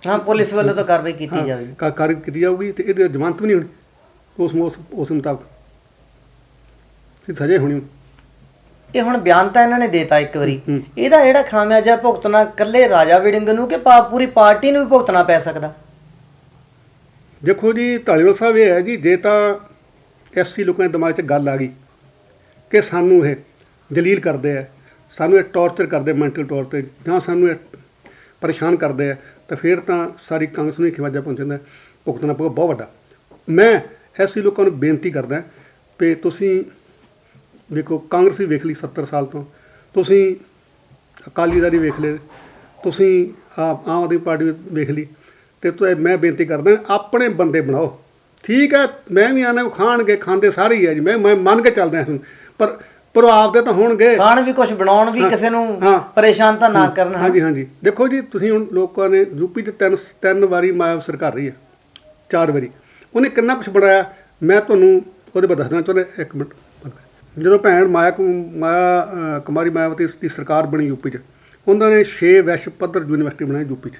ਹਾਂ ਪੁਲਿਸ ਵੱਲੋਂ ਤਾਂ ਕਾਰਵਾਈ ਕੀਤੀ ਜਾਵੇ ਕਾਰਜ ਕੀਤੀ ਜਾਊਗੀ ਤੇ ਇਹਦੇ ਜ਼ਮਾਨਤ ਵੀ ਨਹੀਂ ਹੋਣੀ। ਉਸ ਉਸ ਉਸ ਮੁਤਾਬਕ। ਇਹ ਸਜ਼ਾ ਹੀ ਹੋਣੀ। ਇਹ ਹੁਣ ਬਿਆਨ ਤਾਂ ਇਹਨਾਂ ਨੇ ਦੇਤਾ ਇੱਕ ਵਾਰੀ। ਇਹਦਾ ਜਿਹੜਾ ਖਾਮਿਆਜਾ ਭੁਗਤਣਾ ਇਕੱਲੇ ਰਾਜਾ ਵਿੜਿੰਗ ਨੂੰ ਕਿ ਪਾ- ਪੂਰੀ ਪਾਰਟੀ ਨੂੰ ਵੀ ਭੁਗਤਣਾ ਪੈ ਸਕਦਾ? ਦੇਖੋ ਜੀ ਢਾਲੀਵਾਲ ਸਾਹਿਬ ਇਹ ਹੈ ਜੀ ਜੇ ਤਾਂ ਐਸਸੀ ਲੋਕਾਂ ਦੇ ਦਿਮਾਗ 'ਚ ਗੱਲ ਆ ਗਈ ਕਿ ਸਾਨੂੰ ਇਹ ਜਲੀਲ ਕਰਦੇ ਆ ਸਾਨੂੰ ਇਹ ਟੌਰਚਰ ਕਰਦੇ ਮੈਂਟਲ ਤੌਰ ਤੇ ਜਾਂ ਸਾਨੂੰ ਇਹ ਪਰੇਸ਼ਾਨ ਕਰਦੇ ਆ ਤਾਂ ਫਿਰ ਤਾਂ ਸਾਰੀ ਕਾਂਗਰਸ ਨੂੰ ਹੀ ਖਿਵਾਜਾ ਪਹੁੰਚਦਾ ਹੈ, ਭੁਗਤਣਾ ਪਊਗਾ ਬਹੁਤ ਵੱਡਾ। ਮੈਂ ਐਸੀ ਲੋਕਾਂ ਨੂੰ ਬੇਨਤੀ ਕਰਦਾ ਕਿ ਤੁਸੀਂ ਦੇਖੋ ਕਾਂਗਰਸ ਵੀ ਵੇਖ ਲਈ 70 ਸਾਲ ਤੋਂ। ਤੁਸੀਂ ਅਕਾਲੀ ਦਲ ਵੀ ਵੇਖ ਲਏ ਤੁਸੀਂ ਆਮ ਆਦਮੀ ਪਾਰਟੀ ਵੇਖ ਲਈ। ਤੇ ਤੁ ਮੈਂ ਬੇਨਤੀ ਕਰਦਾ ਆਪਣੇ ਬੰਦੇ ਬਣਾਓ। ਠੀਕ ਹੈ ਮੈਂ ਵੀ ਆਣਾ ਖਾਣਗੇ ਖਾਂਦੇ ਸਾਰੇ ਹੀ ਆ ਜੀ। ਮੈਂ ਮੈਂ ਮੰਨ ਕੇ ਚੱਲਦਾ ਨੂੰ ਪਰ ਪਰ ਉਹ ਆਪਦੇ ਤਾਂ ਹੋਣਗੇ। ਖਾਣ ਵੀ ਕੁਝ ਬਣਾਉਣ ਵੀ ਕਿਸੇ ਨੂੰ ਹਾਂ। ਪਰੇਸ਼ਾਨ ਤਾਂ ਨਾ ਕਰਨ ਹਾਂ। ਹਾਂਜੀ ਹਾਂਜੀ। ਦੇਖੋ ਜੀ ਤੁਸੀਂ ਹੁਣ ਲੋਕਾਂ ਨੇ ਯੂਪੀ 'ਚ ਤਿੰਨ ਤਿੰਨ ਵਾਰੀ ਮਾਇਆ ਸਰਕਾਰ ਰਹੀ ਹੈ। ਚਾਰ ਵਾਰੀ। ਉਹਨੇ ਕਿੰਨਾ ਕੁਝ ਬਣਾਇਆ? ਮੈਂ ਤੁਹਾਨੂੰ ਉਹਦੇ ਬਾਰੇ ਦੱਸਣਾ ਚਾਹੁੰਦਾ ਇੱਕ ਮਿੰਟ। ਜਦੋਂ ਭੈਣ ਮਾਇਆ ਕੁ- ਮਾਇਆ ਅ, ਕੁਮਾਰੀ ਮਾਇਆਵਤੀ ਦੀ ਸਰਕਾਰ ਬਣੀ ਯੂਪੀ 'ਚ ਉਹਨਾਂ ਨੇ 6 ਵਿਸ਼ਵ ਪੱਧਰ ਯੂਨੀਵਰਸਿਟੀ ਬਣਾਈ ਯੂਪੀ 'ਚ।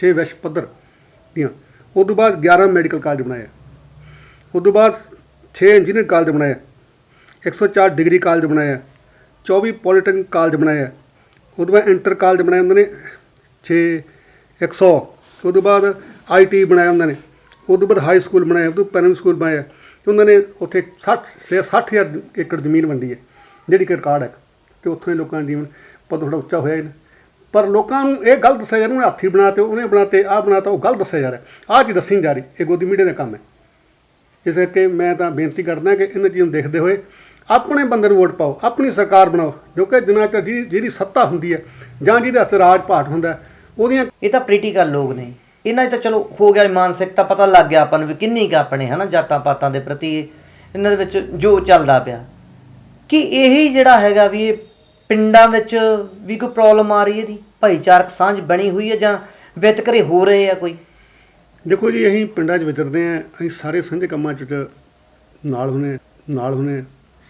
6 ਵਿਸ਼ਵ ਪੱਧਰ ਦੀਆਂ। ਉਸ ਤੋਂ ਬਾਅਦ 11 ਮੈਡੀਕਲ ਕਾਲਜ ਬਣਾਏ। ਉਸ ਤੋਂ ਬਾਅਦ 6 ਇੰਜੀਨੀਅਰਿੰਗ ਕਾਲਜ ਬਣਾਏ। 104 ਡਿਗਰੀ ਕਾਲਜ ਬਣਾਏ। 24 ਪੋਲੀਟੈਕਨਿਕ ਕਾਲਜ ਬਣਾਏ। ਉਸ ਤੋਂ ਬਾਅਦ ਇੰਟਰ ਕਾਲਜ ਬਣਾਏ ਉਹਨਾਂ ਨੇ। 6 100 ਉਸ ਤੋਂ ਬਾਅਦ ਆਈਟੀ ਬਣਾਇਆ ਉਹਨਾਂ ਨੇ। ਉਸ ਤੋਂ ਬਾਅਦ ਹਾਈ ਸਕੂਲ ਬਣਾਏ। ਉਸ ਤੋਂ ਪ੍ਰਾਇਮਰੀ ਸਕੂਲ ਬਣਾਇਆ ਤੇ ਉਹਨਾਂ ਨੇ ਉੱਥੇ 60 60000 ਏਕੜ ਜ਼ਮੀਨ ਵੰਡੀ ਹੈ, ਜਿਹੜੀ ਕਿ ਰਿਕਾਰਡ ਹੈ। ਤੇ ਉੱਥੋਂ ਦੇ ਲੋਕਾਂ ਦਾ ਜੀਵਨ ਪਦ ਥੋੜਾ ਉੱਚਾ ਹੋਇਆ ਪਰ ਲੋਕਾਂ ਨੂੰ ਇਹ ਗਲਤ ਦੱਸਿਆ ਜਾ ਰਿਹਾ, ਉਹਨੇ ਹਾਥੀ ਬਣਾਤੇ ਉਹਨੇ ਬਣਾਤੇ ਆਹ ਬਣਾਤਾ ਉਹ ਗਲਤ ਦੱਸਿਆ ਜਾ ਰਿਹਾ। ਆਹ ਚੀਜ਼ ਦੱਸੀ ਨਹੀਂ ਜਾ ਰਹੀ, ਇਹ ਗੋਦੀ ਮੀਡੀਆ ਦਾ ਕੰਮ ਹੈ। ਇਸ ਕਰਕੇ ਮੈਂ ਤਾਂ ਬੇਨਤੀ ਕਰਦਾ ਕਿ ਇਹਨਾਂ ਚੀਜ਼ਾਂ ਨੂੰ ਦੇਖਦੇ ਹੋਏ ਆਪਣੇ ਬੰਦੇ ਨੂੰ ਵੋਟ ਪਾਓ, ਆਪਣੀ ਸਰਕਾਰ ਬਣਾਓ, ਜੋ ਕਿ ਜਿੰਨਾ ਚਿਰ ਜਿਹਦੀ ਜਿਹਦੀ ਸੱਤਾ ਹੁੰਦੀ ਹੈ ਜਾਂ ਜਿਹਦੇ ਹੱਥ ਰਾਜ ਭਾਟ ਹੁੰਦਾ ਉਹਦੀਆਂ ਇਹ ਤਾਂ ਪੋਲੀਟੀਕਲ ਲੋਕ ਨੇ। ਇਹਨਾਂ 'ਚ ਤਾਂ ਚਲੋ ਹੋ ਗਿਆ ਮਾਨਸਿਕਤਾ ਪਤਾ ਲੱਗ ਗਿਆ ਆਪਾਂ ਨੂੰ ਵੀ ਕਿੰਨੀ ਕੁ ਆਪਣੇ, ਹਨਾ, ਜਾਤਾਂ ਪਾਤਾਂ ਦੇ ਪ੍ਰਤੀ ਇਹਨਾਂ ਦੇ ਵਿੱਚ ਜੋ ਚੱਲਦਾ ਪਿਆ। ਕਿ ਇਹੀ ਜਿਹੜਾ ਹੈਗਾ ਵੀ ਇਹ ਪਿੰਡਾਂ ਵਿੱਚ ਵੀ ਕੋਈ ਪ੍ਰੋਬਲਮ ਆ ਰਹੀ ਹੈ ਦੀ ਭਾਈਚਾਰਕ ਸਾਂਝ ਬਣੀ ਹੋਈ ਹੈ ਜਾਂ ਵਿਤਕਰੇ ਹੋ ਰਹੇ ਆ ਕੋਈ? ਦੇਖੋ ਜੀ, ਅਸੀਂ ਪਿੰਡਾਂ 'ਚ ਵਿਚਰਦੇ ਆਂ ਅਸੀਂ ਸਾਰੇ ਸਾਂਝੇ ਕੰਮਾਂ 'ਚ ਨਾਲ ਹੁੰਨੇ ਨਾਲ ਹੁੰਨੇ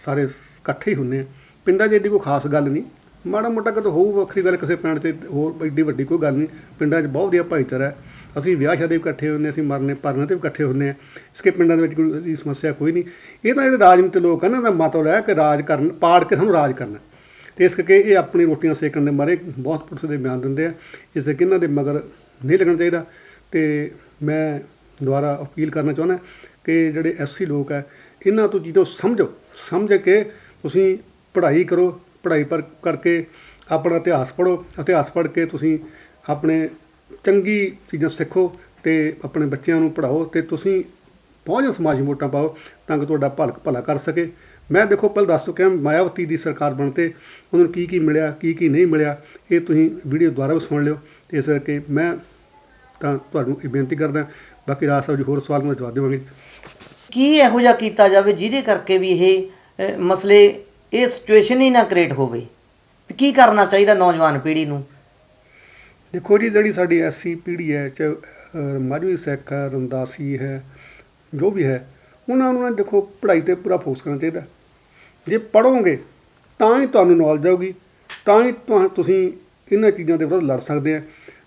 ਸਾਰੇ ਇਕੱਠੇ ਹੀ ਹੁੰਨੇ ਆ ਪਿੰਡਾਂ 'ਚ ਏਡੀ ਕੋਈ ਖਾਸ ਗੱਲ ਨਹੀਂ। ਮਾੜਾ ਮੋਟਾ ਕਿਤੇ ਹੋਊ ਵੱਖਰੀ ਗੱਲ ਕਿਸੇ ਪਿੰਡ 'ਚ, ਹੋਰ ਏਡੀ ਵੱਡੀ ਕੋਈ ਗੱਲ ਨਹੀਂ। ਪਿੰਡਾਂ 'ਚ ਬਹੁਤ ਵਧੀਆ ਭਾਈਚਾਰਾ ਹੈ। ਅਸੀਂ ਵਿਆਹ ਸ਼ਾਦੀ ਵੀ ਇਕੱਠੇ ਹੁੰਨੇ ਅਸੀਂ ਮਰਨੇ ਪਰਨੇ ਤੇ ਵੀ ਇਕੱਠੇ ਹੁੰਨੇ ਆ ਇਸਕੇ ਪਿੰਡਾਂ ਦੇ ਵਿੱਚ ਕੋਈ ਸਮੱਸਿਆ ਕੋਈ ਨਹੀਂ। ਇਹ ਤਾਂ ਜਿਹੜੇ ਰਾਜਨੀਤਿਕ ਲੋਕ ਹਨ ਇਹਨਾਂ ਦਾ ਮਤਲਬ ਹੈ ਕਿ ਰਾਜ ਕਰਨ, ਪਾੜ ਕੇ ਸਾਨੂੰ ਰਾਜ ਕਰਨਾ। ਤੇ ਇਸ ਕਰਕੇ ਇਹ ਆਪਣੀ ਰੋਟੀਆਂ ਸੇਕਣ ਦੇ ਮਾਰੇ ਬਹੁਤ ਪੁਲਿਸ ਦੇ ਬਿਆਨ ਦਿੰਦੇ ਆ। ਇਸ ਕਰਕੇ ਇਹਨਾਂ ਦੇ ਮਗਰ ਨਹੀਂ ਲੱਗਣਾ ਚਾਹੀਦਾ। ਤੇ ਮੈਂ ਦੁਬਾਰਾ ਅਪੀਲ ਕਰਨਾ ਚਾਹੁੰਦਾ ਕਿ ਜਿਹੜੇ ਐਸਸੀ ਲੋਕ ਹੈ ਇਹਨਾਂ ਤੋਂ ਚੀਜ਼ਾਂ ਸਮਝੋ। ਸਮਝ ਕੇ ਤੁਸੀਂ ਪੜ੍ਹਾਈ ਕਰੋ, ਪੜ੍ਹਾਈ ਪਰ ਕਰਕੇ ਆਪਣਾ ਇਤਿਹਾਸ ਪੜ੍ਹੋ। ਇਤਿਹਾਸ ਪੜ੍ਹ ਕੇ ਤੁਸੀਂ ਆਪਣੇ ਚੰਗੀ ਚੀਜ਼ਾਂ ਸਿੱਖੋ ਤੇ ਆਪਣੇ ਬੱਚਿਆਂ ਨੂੰ ਪੜ੍ਹਾਓ ਤੇ ਤੁਸੀਂ ਪਹੁੰਚ ਸਮਾਜ ਨੂੰ ਵੋਟਾਂ ਪਾਓ ਤਾਂ ਕਿ ਤੁਹਾਡਾ ਭਲ ਭਲਾ ਕਰ ਸਕੇ। ਮੈਂ ਦੇਖੋ ਪਹਿਲਾਂ ਦੱਸ ਚੁੱਕਿਆ, ਮਾਇਆਵਤੀ ਦੀ ਸਰਕਾਰ ਬਣ ਤੇ ਉਹਨਾਂ ਨੂੰ ਕੀ ਕੀ ਮਿਲਿਆ, ਕੀ ਕੀ ਨਹੀਂ ਮਿਲਿਆ, ਇਹ ਤੁਸੀਂ ਵੀਡੀਓ ਦੁਆਰਾ ਵੀ ਸੁਣ ਲਿਓ। ਤੇ ਇਸ ਕਰਕੇ ਮੈਂ ਤਾਂ ਤੁਹਾਨੂੰ ਇਹ ਬੇਨਤੀ ਕਰਦਾ, ਬਾਕੀ ਰਾਜ ਸਾਹਿਬ ਜੀ ਹੋਰ ਸਵਾਲ ਮੈਂ ਜਵਾਬ ਦੇਵਾਂਗੇ। ਕੀ ਇਹੋ ਜਿਹਾ ਕੀਤਾ ਜਾਵੇ ਜਿਹਦੇ ਕਰਕੇ ਵੀ ਇਹ ਮਸਲੇ ਇਹ ਸਿਚੁਏਸ਼ਨ ਹੀ ਨਾ ਕ੍ਰੀਏਟ ਹੋਵੇ? ਕੀ ਕਰਨਾ ਚਾਹੀਦਾ ਨੌਜਵਾਨ ਪੀੜ੍ਹੀ ਨੂੰ? ਦੇਖੋ ਜੀ, ਜਿਹੜੀ ਸਾਡੀ ਐਸਸੀ ਪੀੜ੍ਹੀ ਹੈ ਚ ਮਾਝੀ ਸਿੱਖ ਹੈ ਰਮਦਾਸੀ ਹੈ, ਜੋ ਵੀ ਹੈ, ਉਹਨਾਂ ਨੂੰ ਨਾ ਦੇਖੋ ਪੜ੍ਹਾਈ ਤੇ ਪੂਰਾ ਫੋਕਸ ਕਰਨਾ ਚਾਹੀਦਾ ਜੇ ਪੜ੍ਹੋਗੇ, ਤਾਂ ਹੀ ਤੁਹਾਨੂੰ ਨੌਲੇਜ ਆਊਗੀ, ਤਾਂ ਹੀ ਤੁਹਾ- ਤੁਸੀਂ ਇਹਨਾਂ ਚੀਜ਼ਾਂ ਦੇ ਵਿਰੁੱਧ ਲੜ ਸਕਦੇ ਆ।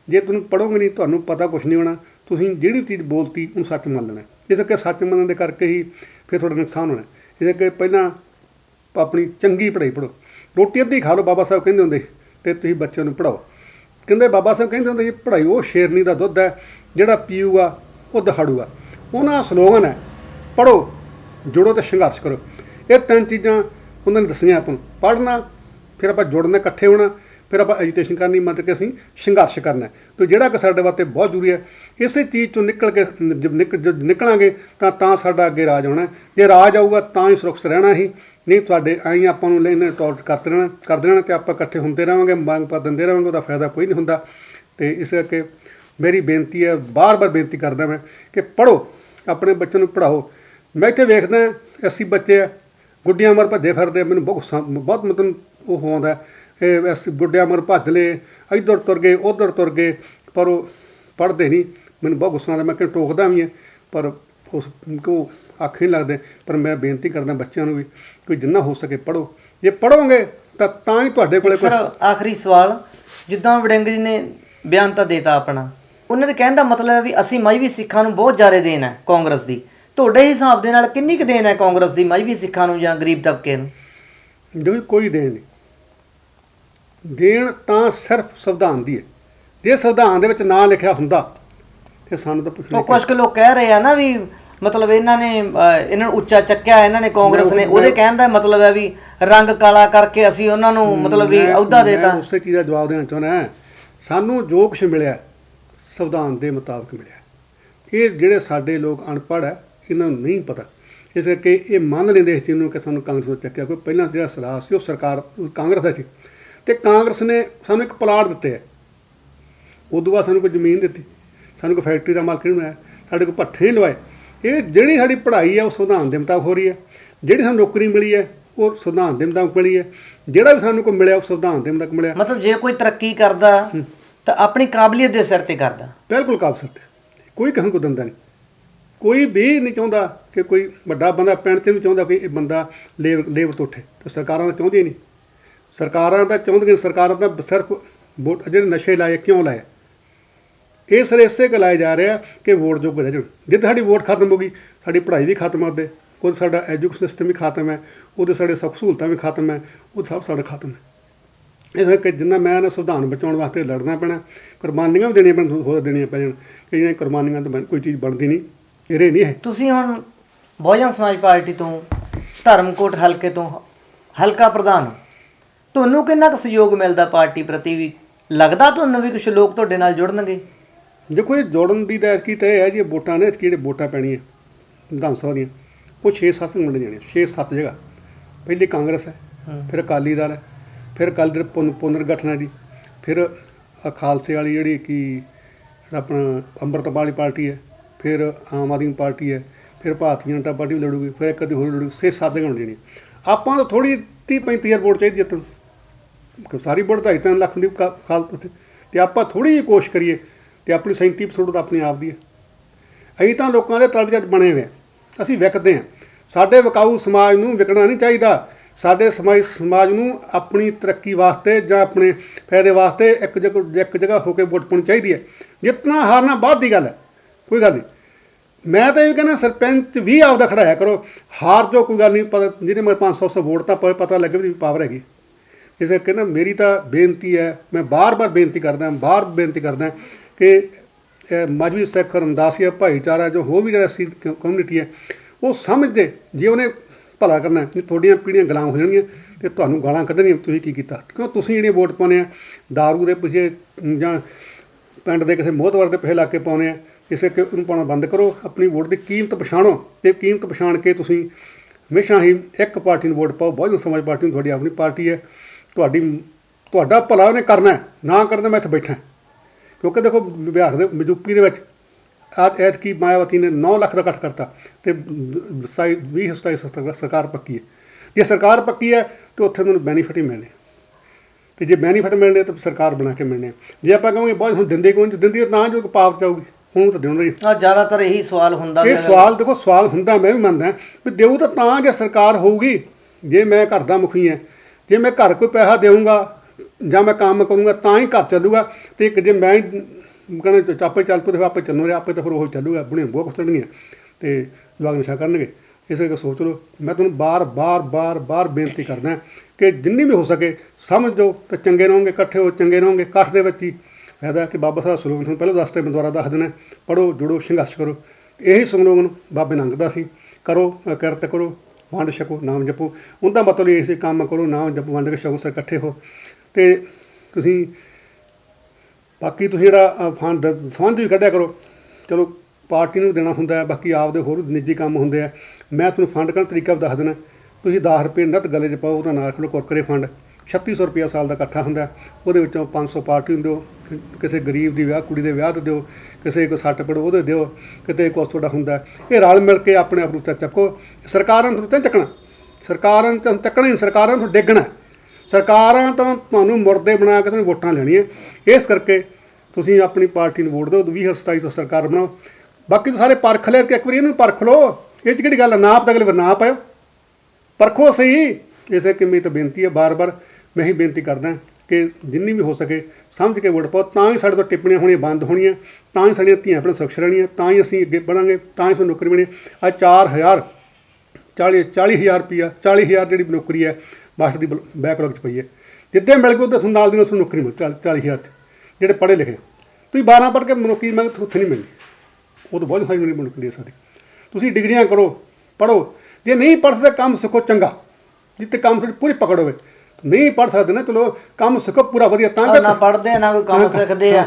ਜੇ ਤੁਹਾਨੂੰ ਪੜ੍ਹੋਗੇ ਨਹੀਂ, ਤੁਹਾਨੂੰ ਪਤਾ ਕੁਝ ਨਹੀਂ ਹੋਣਾ, ਤੁਸੀਂ ਜਿਹੜੀ ਚੀਜ਼ ਬੋਲਤੀ, ਉਹਨੂੰ ਸੱਚ ਮੰਨ ਲੈਣਾ। ਇਸ ਕਰਕੇ ਸੱਚ ਮੰਨਣ ਦੇ ਕਰਕੇ ਹੀ ਫਿਰ ਤੁਹਾਡਾ ਨੁਕਸਾਨ ਹੋਣਾ। ਇਸ ਕਰਕੇ ਪਹਿਲਾਂ ਆਪਣੀ ਚੰਗੀ ਪੜ੍ਹਾਈ ਪੜ੍ਹੋ। ਰੋਟੀ ਅੱਧੀ ਖਾ ਲਓ, ਬਾਬਾ ਸਾਹਿਬ ਕਹਿੰਦੇ ਹੁੰਦੇ, ਤੇ ਤੁਸੀਂ ਬੱਚਿਆਂ ਨੂੰ ਪੜਾਓ ਕਹਿੰਦੇ ਬਾਬਾ ਸਾਹਿਬ ਕਹਿੰਦੇ ਹੁੰਦੇ ਸੀ ਪੜ੍ਹਾਈ ਉਹ ਸ਼ੇਰਨੀ ਦਾ ਦੁੱਧ ਹੈ, ਜਿਹੜਾ ਪੀਊਗਾ ਉਹ ਦਹਾੜੂਗਾ। ਉਹਨਾਂ ਦਾ ਸਲੋਗਨ ਹੈ ਪੜੋ ਜੁੜੋ ਤੇ ਸੰਘਰਸ਼ ਕਰੋ। ਇਹ ਤਿੰਨ ਚੀਜ਼ਾਂ ਉਹਨਾਂ ਨੇ ਦੱਸੀਆਂ ਆਪਾਂ ਨੂੰ। ਪੜ੍ਹਨਾ, ਫਿਰ ਆਪਾਂ ਜੁੜਨਾ ਇਕੱਠੇ ਹੋਣਾ, ਫਿਰ ਆਪਾਂ ਐਜੂਕੇਸ਼ਨ ਕਰਨੀ, ਮਤਲਬ ਕਿ ਅਸੀਂ ਸੰਘਰਸ਼ ਕਰਨਾ ਹੈ। ਤੇ ਜਿਹੜਾ ਕਿ ਸਾਡੇ ਵਾਸਤੇ ਬਹੁਤ ਜ਼ਰੂਰੀ ਹੈ, ਇਸੇ ਚੀਜ਼ ਤੋਂ ਨਿਕਲ ਕੇ ਜਦ ਨਿਕ- ਜਦ ਨਿਕਲਾਂਗੇ ਤਾਂ ਤਾਂ ਸਾਡਾ ਅੱਗੇ ਰਾਜ ਆਉਣਾ ਜੇ ਰਾਜ ਆਊਗਾ ਤਾਂ ਹੀ ਸੁਰੱਖਿਅਤ ਰਹਿਣਾ ਹੀ। ਨਹੀਂ, ਤੁਹਾਡੇ ਆਈ ਆਪਾਂ ਨੂੰ ਲੈਣੇ ਟੌਰਚ ਕਰਦੇ ਰਹਿਣਾ ਕਰਦੇ ਰਹਿਣਾ ਤੇ ਆਪਾਂ ਇਕੱਠੇ ਹੁੰਦੇ ਰਹਾਂਗੇ, ਮੰਗ ਪਾ ਦਿੰਦੇ ਰਹਾਂਗੇ, ਉਹਦਾ ਫਾਇਦਾ ਕੋਈ ਨਹੀਂ ਹੁੰਦਾ। ਤੇ ਇਸ ਕਰਕੇ ਮੇਰੀ ਬੇਨਤੀ ਹੈ, ਬਾਰ-ਬਾਰ ਬੇਨਤੀ ਕਰਦਾ ਮੈਂ ਕਿ ਪੜੋ ਆਪਣੇ ਬੱਚਿਆਂ ਨੂੰ ਪੜਾਓ ਮੈਂ ਇੱਥੇ ਵੇਖਦਾ, ਅਸੀਂ ਬੱਚੇ ਆ, ਗੁੱਡੀਆਂ ਮਰ ਭੱਜੇ ਫਿਰਦੇ ਮੈਨੂੰ ਬਹੁਤ ਗੁੱਸਾ ਬਹੁਤ ਮਤਲਬ ਉਹ ਆਉਂਦਾ ਇਹ ਅਸੀਂ ਗੁੱਡਿਆਂ ਮਰ ਭੱਜ ਲਏ, ਇੱਧਰ ਤੁਰ ਗਏ, ਉੱਧਰ ਤੁਰ ਗਏ, ਪਰ ਉਹ ਪੜਦੇ ਨਹੀਂ। ਮੈਨੂੰ ਬਹੁਤ ਗੁੱਸਾ ਆਉਂਦਾ, ਮੈਂ ਕਿ ਟੋਕਦਾ ਵੀ ਹਾਂ, ਪਰ ਉਸ ਕੋ ਅੱਖ ਨਹੀਂ ਲੱਗਦੇ ਪਰ ਮੈਂ ਬੇਨਤੀ ਕਰਦਾ ਬੱਚਿਆਂ ਨੂੰ ਵੀ ਕਿ ਜਿੰਨਾ ਹੋ ਸਕੇ ਪੜੋ ਜੇ ਪੜੋਗੇ ਤਾਂ ਤਾਂ ਹੀ ਤੁਹਾਡੇ ਕੋਲੇ ਕੋਈ ਸਰ ਆਖਰੀ ਸਵਾਲ ਜਿੱਦਾਂ ਵੜਿੰਗ ਜੀ ਨੇ ਬਿਆਨ ਤਾਂ ਦੇਤਾ ਆਪਣਾ ਉਹਨਾਂ ਦੇ ਕਹਿਣ ਦਾ ਮਤਲਬ ਹੈ ਵੀ ਅਸੀਂ ਮਜਬੀ ਸਿੱਖਾਂ ਨੂੰ ਬਹੁਤ ਜ਼ਿਆਦਾ ਦੇਣ ਹੈ ਕਾਂਗਰਸ ਦੀ। ਤੁਹਾਡੇ ਹਿਸਾਬ ਦੇ ਨਾਲ ਕਿੰਨੀ ਕੁ ਦੇਣ ਹੈ ਕਾਂਗਰਸ ਦੀ ਮਜਬੀ ਸਿੱਖਾਂ ਨੂੰ ਜਾਂ ਗਰੀਬ ਤਬਕੇ ਨੂੰ? ਜੋ ਕੋਈ ਦੇਣ ਨਹੀਂ। ਦੇਣ ਤਾਂ ਸਿਰਫ ਸੰਵਿਧਾਨ ਦੀ ਹੈ। ਜੇ ਸੰਵਿਧਾਨ ਦੇ ਵਿੱਚ ਨਾਂ ਲਿਖਿਆ ਹੁੰਦਾ ਤੇ ਸਾਨੂੰ ਤਾਂ ਉਹ ਪੁੱਛਣਾ ਕੁਝ ਕੁ ਲੋਕ ਕਹਿ ਰਹੇ ਆ ਨਾ ਵੀ ਮਤਲਬ ਇਹਨਾਂ ਨੇ ਇਹਨਾਂ ਨੂੰ ਉੱਚਾ ਚੱਕਿਆ ਇਹਨਾਂ ਨੇ ਕਾਂਗਰਸ ਨੇ। ਉਹਦੇ ਕਹਿਣ ਦਾ ਮਤਲਬ ਹੈ ਵੀ ਰੰਗ ਕਾਲਾ ਕਰਕੇ ਅਸੀਂ ਉਹਨਾਂ ਨੂੰ ਮਤਲਬ ਵੀ ਅਹੁਦਾ ਦੇਤਾ। ਉਸੇ ਚੀਜ਼ ਦਾ ਜਵਾਬ ਦੇਣਾ ਚਾਹੁੰਦਾ। ਸਾਨੂੰ ਜੋ ਕੁਝ ਮਿਲਿਆ ਸੰਵਿਧਾਨ ਦੇ ਮੁਤਾਬਕ ਮਿਲਿਆ। ਇਹ ਜਿਹੜੇ ਸਾਡੇ ਲੋਕ ਅਨਪੜ੍ਹ ਹੈ ਇਹਨਾਂ ਨੂੰ ਨਹੀਂ ਪਤਾ। ਇਸ ਕਰਕੇ ਇਹ ਮੰਨ ਲੈਂਦੇ ਇਸ ਚੀਜ਼ ਨੂੰ ਕਿ ਸਾਨੂੰ ਕਾਂਗਰਸ ਤੋਂ ਚੱਕਿਆ। ਕੋਈ ਪਹਿਲਾਂ ਜਿਹੜਾ ਸਲਾਹ ਸੀ ਉਹ ਸਰਕਾਰ ਕਾਂਗਰਸ ਦਾ ਸੀ। ਤੇ ਕਾਂਗਰਸ ਨੇ ਸਾਨੂੰ ਇੱਕ ਪਲਾਟ ਦਿੱਤੇ ਹੈ। ਉਦੋਂ ਬਾਅਦ ਸਾਨੂੰ ਕੋਈ ਜ਼ਮੀਨ ਦਿੱਤੀ। ਸਾਨੂੰ ਕੋਈ ਫੈਕਟਰੀ ਦਾ ਮਾਲਕ ਨਹੀਂ ਬਣਾਇਆ। ਸਾਡੇ ਕੋਲ ਭੱਠੇ ਨਹੀਂ ਲਵਾਏ। ਇਹ ਜਿਹੜੀ ਸਾਡੀ ਪੜ੍ਹਾਈ ਹੈ ਉਹ ਸੰਵਿਧਾਨ ਦੇ ਮੁਤਾਬਕ ਹੋ ਰਹੀ ਹੈ ਜਿਹੜੀ ਸਾਨੂੰ ਨੌਕਰੀ ਮਿਲੀ ਹੈ ਉਹ ਸੰਵਿਧਾਨ ਦੇ ਮੁਤਾਬਕ ਮਿਲੀ ਹੈ ਜਿਹੜਾ ਵੀ ਸਾਨੂੰ ਕੋਈ ਮਿਲਿਆ ਉਹ ਸੰਵਿਧਾਨ ਦੇ ਮੁਤਾਬਕ ਮਿਲਿਆ। ਮਤਲਬ ਜੇ ਕੋਈ ਤਰੱਕੀ ਕਰਦਾ ਤਾਂ ਆਪਣੀ ਕਾਬਲੀਅਤ ਦੇ ਸਿਰ ਤੇ ਕਰਦਾ। ਬਿਲਕੁਲ ਕਾਬਜ਼ ਤੇ। ਕੋਈ ਨੂੰ ਕੋਈ ਦੰਦਾ ਨਹੀਂ। ਕੋਈ ਵੀ ਨਹੀਂ ਚਾਹੁੰਦਾ ਕਿ ਕੋਈ ਵੱਡਾ ਬੰਦਾ ਪਿੰਡ 'ਚ ਨਹੀਂ ਚਾਹੁੰਦਾ ਕਿ ਇਹ ਬੰਦਾ ਲੇਬਰ ਲੇਬਰ ਤੋਂ ਉੱਠੇ। ਤੇ ਸਰਕਾਰਾਂ ਤਾਂ ਚਾਹੁੰਦੀਆਂ ਨਹੀਂ। ਸਰਕਾਰਾਂ ਤਾਂ ਚਾਹੁੰਦੀਆਂ ਸਰਕਾਰਾਂ ਤਾਂ ਸਿਰਫ ਵੋਟ ਜਿਹੜੇ ਨਸ਼ੇ ਲਾਏ ਕਿਉਂ ਲਾਏ? ਇਹ ਸਿਰ ਇਸੇ ਕੁ ਲਾਏ ਜਾ ਰਿਹਾ ਕਿ ਵੋਟ ਜੋ ਰਹਿ ਜਾਣ ਜਿੱਦ ਸਾਡੀ ਵੋਟ ਖਤਮ ਹੋ ਗਈ, ਸਾਡੀ ਪੜ੍ਹਾਈ ਵੀ ਖਤਮ ਹੈ ਉਹਦੇ। ਉਹ ਸਾਡਾ ਐਜੂਕੇਸ਼ਨ ਸਿਸਟਮ ਵੀ ਖਤਮ ਹੈ, ਉਹਦੇ ਸਾਡੇ ਸਭ ਸਹੂਲਤਾਂ ਵੀ ਖਤਮ ਹੈ, ਉਹ ਸਭ ਸਾਡਾ ਖਤਮ ਹੈ। ਇਸ ਕਰਕੇ ਜਿੰਨਾ ਮੈਂ ਨਾ ਸੰਵਿਧਾਨ ਬਚਾਉਣ ਵਾਸਤੇ ਲੜਨਾ ਪੈਣਾ, ਕੁਰਬਾਨੀਆਂ ਵੀ ਦੇਣੀਆਂ ਪੈਣ ਹੋਰ ਦੇਣੀਆਂ ਪੈ ਜਾਣ, ਕਿ ਕੁਰਬਾਨੀਆਂ ਤੋਂ ਬਿਨਾਂ ਕੋਈ ਚੀਜ਼ ਬਣਦੀ ਨਹੀਂ, ਇਹ ਨਹੀਂ ਹੈ। ਤੁਸੀਂ ਹੁਣ ਬਹੁਜਨ ਸਮਾਜ ਪਾਰਟੀ ਤੋਂ, ਧਰਮਕੋਟ ਹਲਕੇ ਤੋਂ, ਹਲਕਾ ਪ੍ਰਧਾਨ ਤੁਹਾਨੂੰ ਕਿੰਨਾ ਕੁ ਸਹਿਯੋਗ ਮਿਲਦਾ ਪਾਰਟੀ ਪ੍ਰਤੀ ਵੀ? ਲੱਗਦਾ ਤੁਹਾਨੂੰ ਵੀ ਕੁਝ ਲੋਕ ਤੁਹਾਡੇ ਨਾਲ ਜੁੜਨਗੇ? ਦੇਖੋ ਇਹ ਜੋੜਨ ਦੀ ਤਾਂ ਕੀ ਤਾਂ ਹੈ ਜੀ ਵੋਟਾਂ ਨੇ ਕਿਹੜੇ ਵੋਟਾਂ ਪੈਣੀਆਂ ਵਿਧਾਨ ਸਭਾ ਦੀਆਂ ਉਹ 6-7 ਮਿੰਟ ਜਾਣੀਆਂ 6-7 ਜਗ੍ਹਾ। ਪਹਿਲੀ ਕਾਂਗਰਸ ਹੈ ਫਿਰ ਅਕਾਲੀ ਦਲ ਹੈ ਫਿਰ ਅਕਾਲੀ ਦਲ ਪੁਨ- ਪੁਨਰਗਠਨ ਹੈ ਜੀ ਫਿਰ ਖਾਲਸੇ ਵਾਲੀ ਜਿਹੜੀ ਕਿ ਆਪਣਾ ਅੰਮ੍ਰਿਤਪਾਲ ਵਾਲੀ ਪਾਰਟੀ ਹੈ ਫਿਰ ਆਮ ਆਦਮੀ ਪਾਰਟੀ ਹੈ ਫਿਰ ਭਾਰਤੀ ਜਨਤਾ ਪਾਰਟੀ ਵੀ ਲੜੂਗੀ ਫਿਰ ਅੱਧੀ ਹੋਰ ਲੜੂਗੀ ਛੇ ਸੱਤ ਜਗ੍ਹਾ ਹੋਣੀ ਆਪਾਂ ਨੂੰ ਥੋੜੀ 30 35 ਹਜ਼ਾਰ ਵੋਟ ਚਾਹੀਦੀ ਜਿੱਤਣ ਸਾਰੀ ਵੋਟ ਢਾਈ ਤਿੰਨ ਲੱਖ ਦੀ ਕਾ- ਖਾਲ ਉੱਥੇ ਤੇ ਆਪਾਂ ਥੋੜੀ ਜਿਹੀ ਕੋਸ਼ਿਸ਼ ਕਰੀਏ ਤੇ ਆਪਣੀ 37% ਤਾਂ ਆਪਣੀ ਆਪ ਦੀ ਹੈ। ਅਸੀਂ ਤਾਂ ਲੋਕਾਂ ਦੇ ਤਲ ਬਣੇ ਹੋਏ ਹਾਂ। ਅਸੀਂ ਵਿਕਦੇ ਹਾਂ। ਸਾਡੇ ਵਿਕਾਊ ਸਮਾਜ ਨੂੰ ਵਿਕਣਾ ਨਹੀਂ ਚਾਹੀਦਾ। ਸਾਡੇ ਸਮਾਜ ਸਮਾਜ ਨੂੰ ਆਪਣੀ ਤਰੱਕੀ ਵਾਸਤੇ ਜਾਂ ਆਪਣੇ ਫਾਇਦੇ ਵਾਸਤੇ ਇੱਕ ਜਗ੍ਹਾ ਇੱਕ ਜਗ੍ਹਾ ਹੋ ਕੇ ਵੋਟ ਪਾਉਣੀ ਚਾਹੀਦੀ ਹੈ। ਜਿੱਤਣਾ ਹਾਰਨਾ ਬਾਅਦ ਦੀ ਗੱਲ ਹੈ। ਕੋਈ ਗੱਲ ਨਹੀਂ। ਮੈਂ ਤਾਂ ਇਹ ਵੀ ਕਹਿੰਦਾ ਸਰਪੰਚ ਵੀ ਆਪਦਾ ਖੜਾਇਆ ਕਰੋ। ਹਾਰ ਜੋ ਕੋਈ ਗੱਲ ਨਹੀਂ ਪਤਾ ਜਿਹਦੇ ਮਗਰ 500 ਸੌ ਵੋਟ ਤਾਂ ਪਤਾ ਲੱਗੇ ਵੀ ਪਾਵਰ ਹੈਗੀ। ਇਸ ਕਰਕੇ ਨਾ ਮੇਰੀ ਤਾਂ ਬੇਨਤੀ ਹੈ, ਮੈਂ ਬਾਰ-ਬਾਰ ਬੇਨਤੀ ਕਰਦਾ ਬਾਰ ਬੇਨਤੀ ਕਰਦਾ ਕਿ ਇਹ ਮਜਬੀ ਸਿੱਖ ਰਮਦਾਸੀਆ ਭਾਈਚਾਰਾ ਜੋ ਹੋਰ ਵੀ ਜਿਹੜਾ ਸੀ ਕਮਿਊਨਿਟੀ ਹੈ ਉਹ ਸਮਝਦੇ ਜੇ ਉਹਨੇ ਭਲਾ ਕਰਨਾ ਹੈ, ਤੁਹਾਡੀਆਂ ਪੀੜ੍ਹੀਆਂ ਗਲਾਂ ਹੋ ਜਾਣਗੀਆਂ ਤੇ ਤੁਹਾਨੂੰ ਗਾਲਾਂ ਕੱਢਣੀਆਂ ਤੁਸੀਂ ਕੀ ਕੀਤਾ? ਕਿਉਂ ਤੁਸੀਂ ਜਿਹੜੇ ਵੋਟ ਪਾਉਂਦੇ ਆ ਦਾਰੂ ਦੇ ਪਿੱਛੇ ਜਾਂ ਪਿੰਡ ਦੇ ਕਿਸੇ ਮੋਹਤਵਰ ਦੇ ਪਿੱਛੇ ਲਾ ਕੇ ਪਾਉਂਦੇ ਆ ਕਿਸੇ ਕਿ ਉਹਨੂੰ ਪਾਉਣਾ ਬੰਦ ਕਰੋ ਆਪਣੀ ਵੋਟ ਦੀ ਕੀਮਤ ਪਛਾਣੋ ਤੇ ਕੀਮਤ ਪਛਾਣ ਕੇ ਤੁਸੀਂ ਹਮੇਸ਼ਾ ਹੀ ਇੱਕ ਪਾਰਟੀ ਨੂੰ ਵੋਟ ਪਾਓ ਬਹੁਜਨ ਸਮਾਜ ਪਾਰਟੀ ਨੂੰ ਤੁਹਾਡੀ ਆਪਣੀ ਪਾਰਟੀ ਹੈ ਤੁਹਾਡੀ ਤੁਹਾਡਾ ਭਲਾ ਉਹਨੇ ਕਰਨਾ ਨਾ ਕਰਨਾ ਮੈਂ ਇੱਥੇ ਬੈਠਾ। ਕਿਉਂਕਿ ਦੇਖੋ ਬਿਹਾਰ ਦੇ ਯੂਪੀ ਦੇ ਵਿੱਚ ਆਜ ਐਤਕੀ ਮਾਇਆਵਤੀ ਨੇ 9 ਲੱਖ ਦਾ ਇਕੱਠ ਕਰਤਾ ਤੇ 20 27 ਸਰਕਾਰ ਪੱਕੀ ਹੈ। ਜੇ ਸਰਕਾਰ ਪੱਕੀ ਹੈ ਤੇ ਉੱਥੇ ਤੁਹਾਨੂੰ ਬੈਨੀਫਿਟ ਹੀ ਮਿਲਣੇ। ਤੇ ਜੇ ਬੈਨੀਫਿਟ ਮਿਲਣੇ ਤਾਂ ਸਰਕਾਰ ਬਣਾ ਕੇ ਮਿਲਣੇ। ਜੇ ਆਪਾਂ ਕਹਾਂਗੇ ਬਹੁਤ ਹੁਣ ਦਿੰਦੇ ਕੋਈ ਨਹੀਂ ਦਿੰਦੀ ਤਾਂ ਜੋ ਪਾਪ ਚਾਊਗੀ ਹੁਣ ਤਾਂ ਦੇਣਾ ਹੀ। ਆ ਜ਼ਿਆਦਾਤਰ ਇਹੀ ਸਵਾਲ ਹੁੰਦਾ ਇਹ ਸਵਾਲ ਦੇਖੋ ਸਵਾਲ ਹੁੰਦਾ ਮੈਂ ਵੀ ਮੰਨਦਾ। ਵੀ ਦੇਊ ਤਾਂ ਤਾਂ ਜੇ ਸਰਕਾਰ ਹੋਊਗੀ ਜੇ ਮੈਂ ਘਰ ਦਾ ਮੁਖੀ ਹਾਂ ਜੇ ਮੈਂ ਘਰ ਕੋਈ ਪੈਸਾ ਦੇਵਾਂਗਾ ਜਾਂ ਮੈਂ ਕੰਮ ਕਰੂੰਗਾ ਤਾਂ ਹੀ ਘਰ ਚੱਲੂਗਾ ਤੇ ਇੱਕ ਜੇ ਮੈਂ ਕਹਿੰਦਾ ਚਾਪੇ ਚੱਲ ਪਏ ਤੇ ਆਪੇ ਚੱਲੂਗੇ, ਆਪੇ ਤਾਂ ਫਿਰ ਉਹ ਚੱਲੂਗਾ ਬੁਣੇ ਬਹੁਤ ਕੁਛ ਚੱਲਣਗੀਆਂ ਤੇ ਜਵਾਕ ਨਸ਼ਾ ਕਰਨਗੇ। ਇਸ ਕਰਕੇ ਸੋਚ ਲਓ, ਮੈਂ ਤੁਹਾਨੂੰ ਬਾਰ ਬਾਰ ਬਾਰ ਬਾਰ ਬੇਨਤੀ ਕਰਦਾ ਕਿ ਜਿੰਨੀ ਵੀ ਹੋ ਸਕੇ ਸਮਝ ਜਾਓ ਤੇ ਚੰਗੇ ਰਹੋਗੇ, ਇਕੱਠੇ ਹੋ ਚੰਗੇ ਰਹੋਗੇ, ਇਕੱਠ ਦੇ ਵਿੱਚ ਹੀ। ਫਾਇਦਾ ਕਿ ਬਾਬਾ ਸਾਹਿਬ ਸਲੋਗਨ ਤੁਹਾਨੂੰ ਪਹਿਲਾਂ ਦੱਸਤੇ ਮੈਂ ਦੁਬਾਰਾ ਦੱਸ ਦਿੰਦਾ ਪੜੋ ਜੁੜੋ, ਸੰਘਰਸ਼ ਕਰੋ। ਇਹੀ ਸਲੋਗਨ ਬਾਬੇ ਨੰਗਦਾ ਸੀ, ਕਰੋ ਕਿਰਤ ਕਰੋ, ਵੰਡ ਛਕੋ, ਨਾਮ ਜਪੋ। ਉਹਦਾ ਮਤਲਬ ਇਹ ਸੀ, ਕੰਮ ਕਰੋ, ਨਾਮ ਜਪੋ, ਵੰਡ ਕੇ ਛਕੋ, ਸਾਰੇ, ਇਕੱਠੇ ਹੋ। ਤੇ ਤੁਸੀਂ ਬਾਕੀ ਤੁਸੀਂ ਜਿਹੜਾ ਫੰਡ ਸੰਬੰਧ ਵੀ ਕੱਢਿਆ ਕਰੋ। ਚਲੋ ਪਾਰਟੀ ਨੂੰ ਦੇਣਾ ਹੁੰਦਾ ਬਾਕੀ ਆਪਦੇ ਹੋਰ ਨਿੱਜੀ ਕੰਮ ਹੁੰਦੇ ਆ। ਮੈਂ ਤੁਹਾਨੂੰ ਫੰਡ ਕਰਨ ਤਰੀਕਾ ਦੱਸ ਦੇਣਾ ਤੁਸੀਂ 10 ਰੁਪਏ ਨਤ ਗਲੇ 'ਚ ਪਾਓ ਉਹਦਾ ਨਾਲ ਖੜੋ ਕੋਰਕਰੇ ਫੰਡ। 3600 ਰੁਪਇਆ ਸਾਲ ਦਾ ਇਕੱਠਾ ਹੁੰਦਾ ਉਹਦੇ ਵਿੱਚੋਂ 500 ਪਾਰਟੀ ਨੂੰ ਦਿਓ ਕਿਸੇ ਗਰੀਬ ਦੀ ਵਿਆਹ ਕੁੜੀ ਦੇ ਵਿਆਹ ਤੇ ਦਿਓ। ਕਿਸੇ ਕੋ ਸੱਟ ਪੜੋ ਉਹਦੇ ਦਿਓ। ਕਿਤੇ ਕੁਛ ਤੁਹਾਡਾ ਹੁੰਦਾ ਇਹ ਰਲ ਮਿਲ ਕੇ ਆਪਣੇ ਆਪ ਨੂੰ ਤਾਂ ਚੱਕੋ। ਸਰਕਾਰਾਂ ਨੂੰ ਤਾਂ ਚੱਕਣਾ। ਸਰਕਾਰਾਂ ਨੂੰ ਚੱਕਣਾ ਹੀ ਨਹੀਂ, ਸਰਕਾਰਾਂ ਨੂੰ ਡੇਗਣਾ। ਸਰਕਾਰਾਂ ਤਾਂ ਤੁਹਾਨੂੰ ਮੁਰਦੇ ਬਣਾ ਕੇ ਤੁਹਾਨੂੰ ਵੋਟਾਂ ਲੈਣੀਆਂ। ਇਸ ਕਰਕੇ ਤੁਸੀਂ ਆਪਣੀ ਪਾਰਟੀ ਨੂੰ ਵੋਟ ਦਿਓ 2027 ਤੋਂ ਸਰਕਾਰ ਬਣਾਓ। ਬਾਕੀ ਤਾਂ ਸਾਰੇ ਪਰਖ ਲੈ ਕੇ ਇੱਕ ਵਾਰੀ ਇਹਨੂੰ ਪਰਖ ਲਓ। ਇਹ 'ਚ ਕਿਹੜੀ ਗੱਲ ਹੈ ਨਾ ਤਾਂ ਅਗਲੇ ਵਾਰ ਨਾ ਪਾਇਓ ਪਰਖੋ ਸਹੀ। ਇਸੇ ਕਿ ਮੇਰੀ ਤਾਂ ਬੇਨਤੀ ਹੈ ਬਾਰ-ਬਾਰ। ਮੈਂ ਹੀ ਬੇਨਤੀ ਕਰਦਾ ਕਿ ਜਿੰਨੀ ਵੀ ਹੋ ਸਕੇ ਸਮਝ ਕੇ ਵੋਟ ਪਾਓ। ਤਾਂ ਹੀ ਸਾਡੇ ਤੋਂ ਟਿੱਪਣੀਆਂ ਹੋਣੀਆਂ ਬੰਦ ਹੋਣੀਆਂ। ਤਾਂ ਹੀ ਸਾਡੀਆਂ ਧੀਆਂ ਆਪਣੇ ਸੁਰੱਖਿਅਤ ਰਹਿਣੀਆਂ। ਤਾਂ ਹੀ ਅਸੀਂ ਅੱਗੇ ਵਧਾਂਗੇ। ਤਾਂ ਹੀ ਸਾਨੂੰ ਨੌਕਰੀ ਮਿਲਣੀ। ਆ 4000 40 40000 ਰੁਪਿਆ 40000 ਜਿਹੜੀ ਨੌਕਰੀ ਹੈ ਮਾਸਟਰ ਦੀ ਬੈਕਲੌਗ 'ਚ ਪਈ ਹੈ। ਜਿੱਦੇ ਮਿਲ ਗਈ ਉਹਦੇ ਨਾਲ ਦੀ ਨਾਲ ਸਾਨੂੰ ਨੌਕਰੀ ਮਿਲ 40000 'ਚ ਜਿਹੜੇ ਪੜ੍ਹੇ ਲਿਖੇ ਤੁਸੀਂ 12 ਪੜ੍ਹ ਕੇ ਨੌਕਰੀ ਮੰਗ ਤੁਹਾਨੂੰ ਉੱਥੇ ਨਹੀਂ ਮਿਲਣੀ। ਉਹ ਤਾਂ ਬਹੁਤ ਸਾਰੀ ਨੌਕਰੀ ਹੈ ਸਾਡੀ। ਤੁਸੀਂ ਡਿਗਰੀਆਂ ਕਰੋ ਪੜੋ ਜੇ ਨਹੀਂ ਪੜ੍ਹ ਸਕਦੇ ਕੰਮ ਸਿੱਖੋ ਚੰਗਾ। ਜਿੱਤੇ ਕੰਮ ਤੁਹਾਡੀ ਪੂਰੀ ਪਕੜ ਹੋਵੇ। ਨਹੀਂ ਪੜ੍ਹ ਸਕਦੇ ਨਾ ਚਲੋ ਕੰਮ ਸਿੱਖੋ ਪੂਰਾ ਵਧੀਆ। ਤਾਂ ਨਾ ਪੜਦੇ ਨਾ ਕੋਈ ਕੰਮ ਸਿੱਖਦੇ ਆ।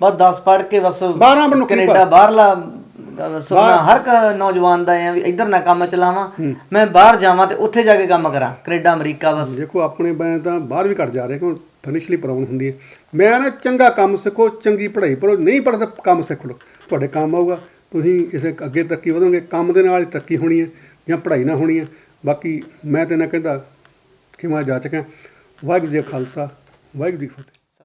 ਬਸ 10 ਪੜ ਕੇ ਬਸ ਬਾਰਾਂ ਮਿੰਟ ਨੌਕਰੀ ਕੈਨੇਡਾ ਬਾਹਰਲਾ ਸੁਪਨਾ ਹਰ ਇੱਕ ਨੌਜਵਾਨ ਦਾ ਆ ਵੀ ਇੱਧਰ ਨਾ ਕੰਮ ਚਲਾਵਾਂ। ਮੈਂ ਬਾਹਰ ਜਾਵਾਂ ਤੇ ਉੱਥੇ ਜਾ ਕੇ ਕੰਮ ਕਰਾਂ। ਕੈਨੇਡਾ ਅਮਰੀਕਾ ਬਸ। ਦੇਖੋ ਆਪਣੇ ਬੈਂ ਤਾਂ ਬਾਹਰ ਵੀ ਘਟ ਜਾ ਰਹੇ ਕਿਉਂ? ਫਾਈਨੈਂਸ਼ੀਅਲੀ ਪ੍ਰੋਬਲਮ ਹੁੰਦੀ ਹੈ। ਮੈਂ ਨਾ ਚੰਗਾ ਕੰਮ ਸਿੱਖੋ ਚੰਗੀ ਪੜ੍ਹਾਈ ਪੜੋ ਨਹੀਂ ਪੜ੍ਹਦੇ ਕੰਮ ਸਿੱਖ ਲਓ। ਤੁਹਾਡੇ ਕੰਮ ਆਊਗਾ। ਤੁਸੀਂ ਕਿਸੇ ਅੱਗੇ ਤਰੱਕੀ ਵਧੋਗੇ। ਕੰਮ ਦੇ ਨਾਲ ਹੀ ਤਰੱਕੀ ਹੋਣੀ ਹੈ ਜਾਂ ਪੜ੍ਹਾਈ ਨਾਲ ਹੋਣੀ ਹੈ। ਬਾਕੀ ਮੈਂ ਤੇ ਨਾ ਕਹਿੰਦਾ ਕਿ ਮੈਂ ਜਾ ਚੁੱਕਾ ਵਾਹਿਗੁਰੂ ਜੀ ਕਾ ਖਾਲਸਾ ਵਾਹਿਗੁਰੂ ਜੀ ਕੀ ਫਤਿਹ।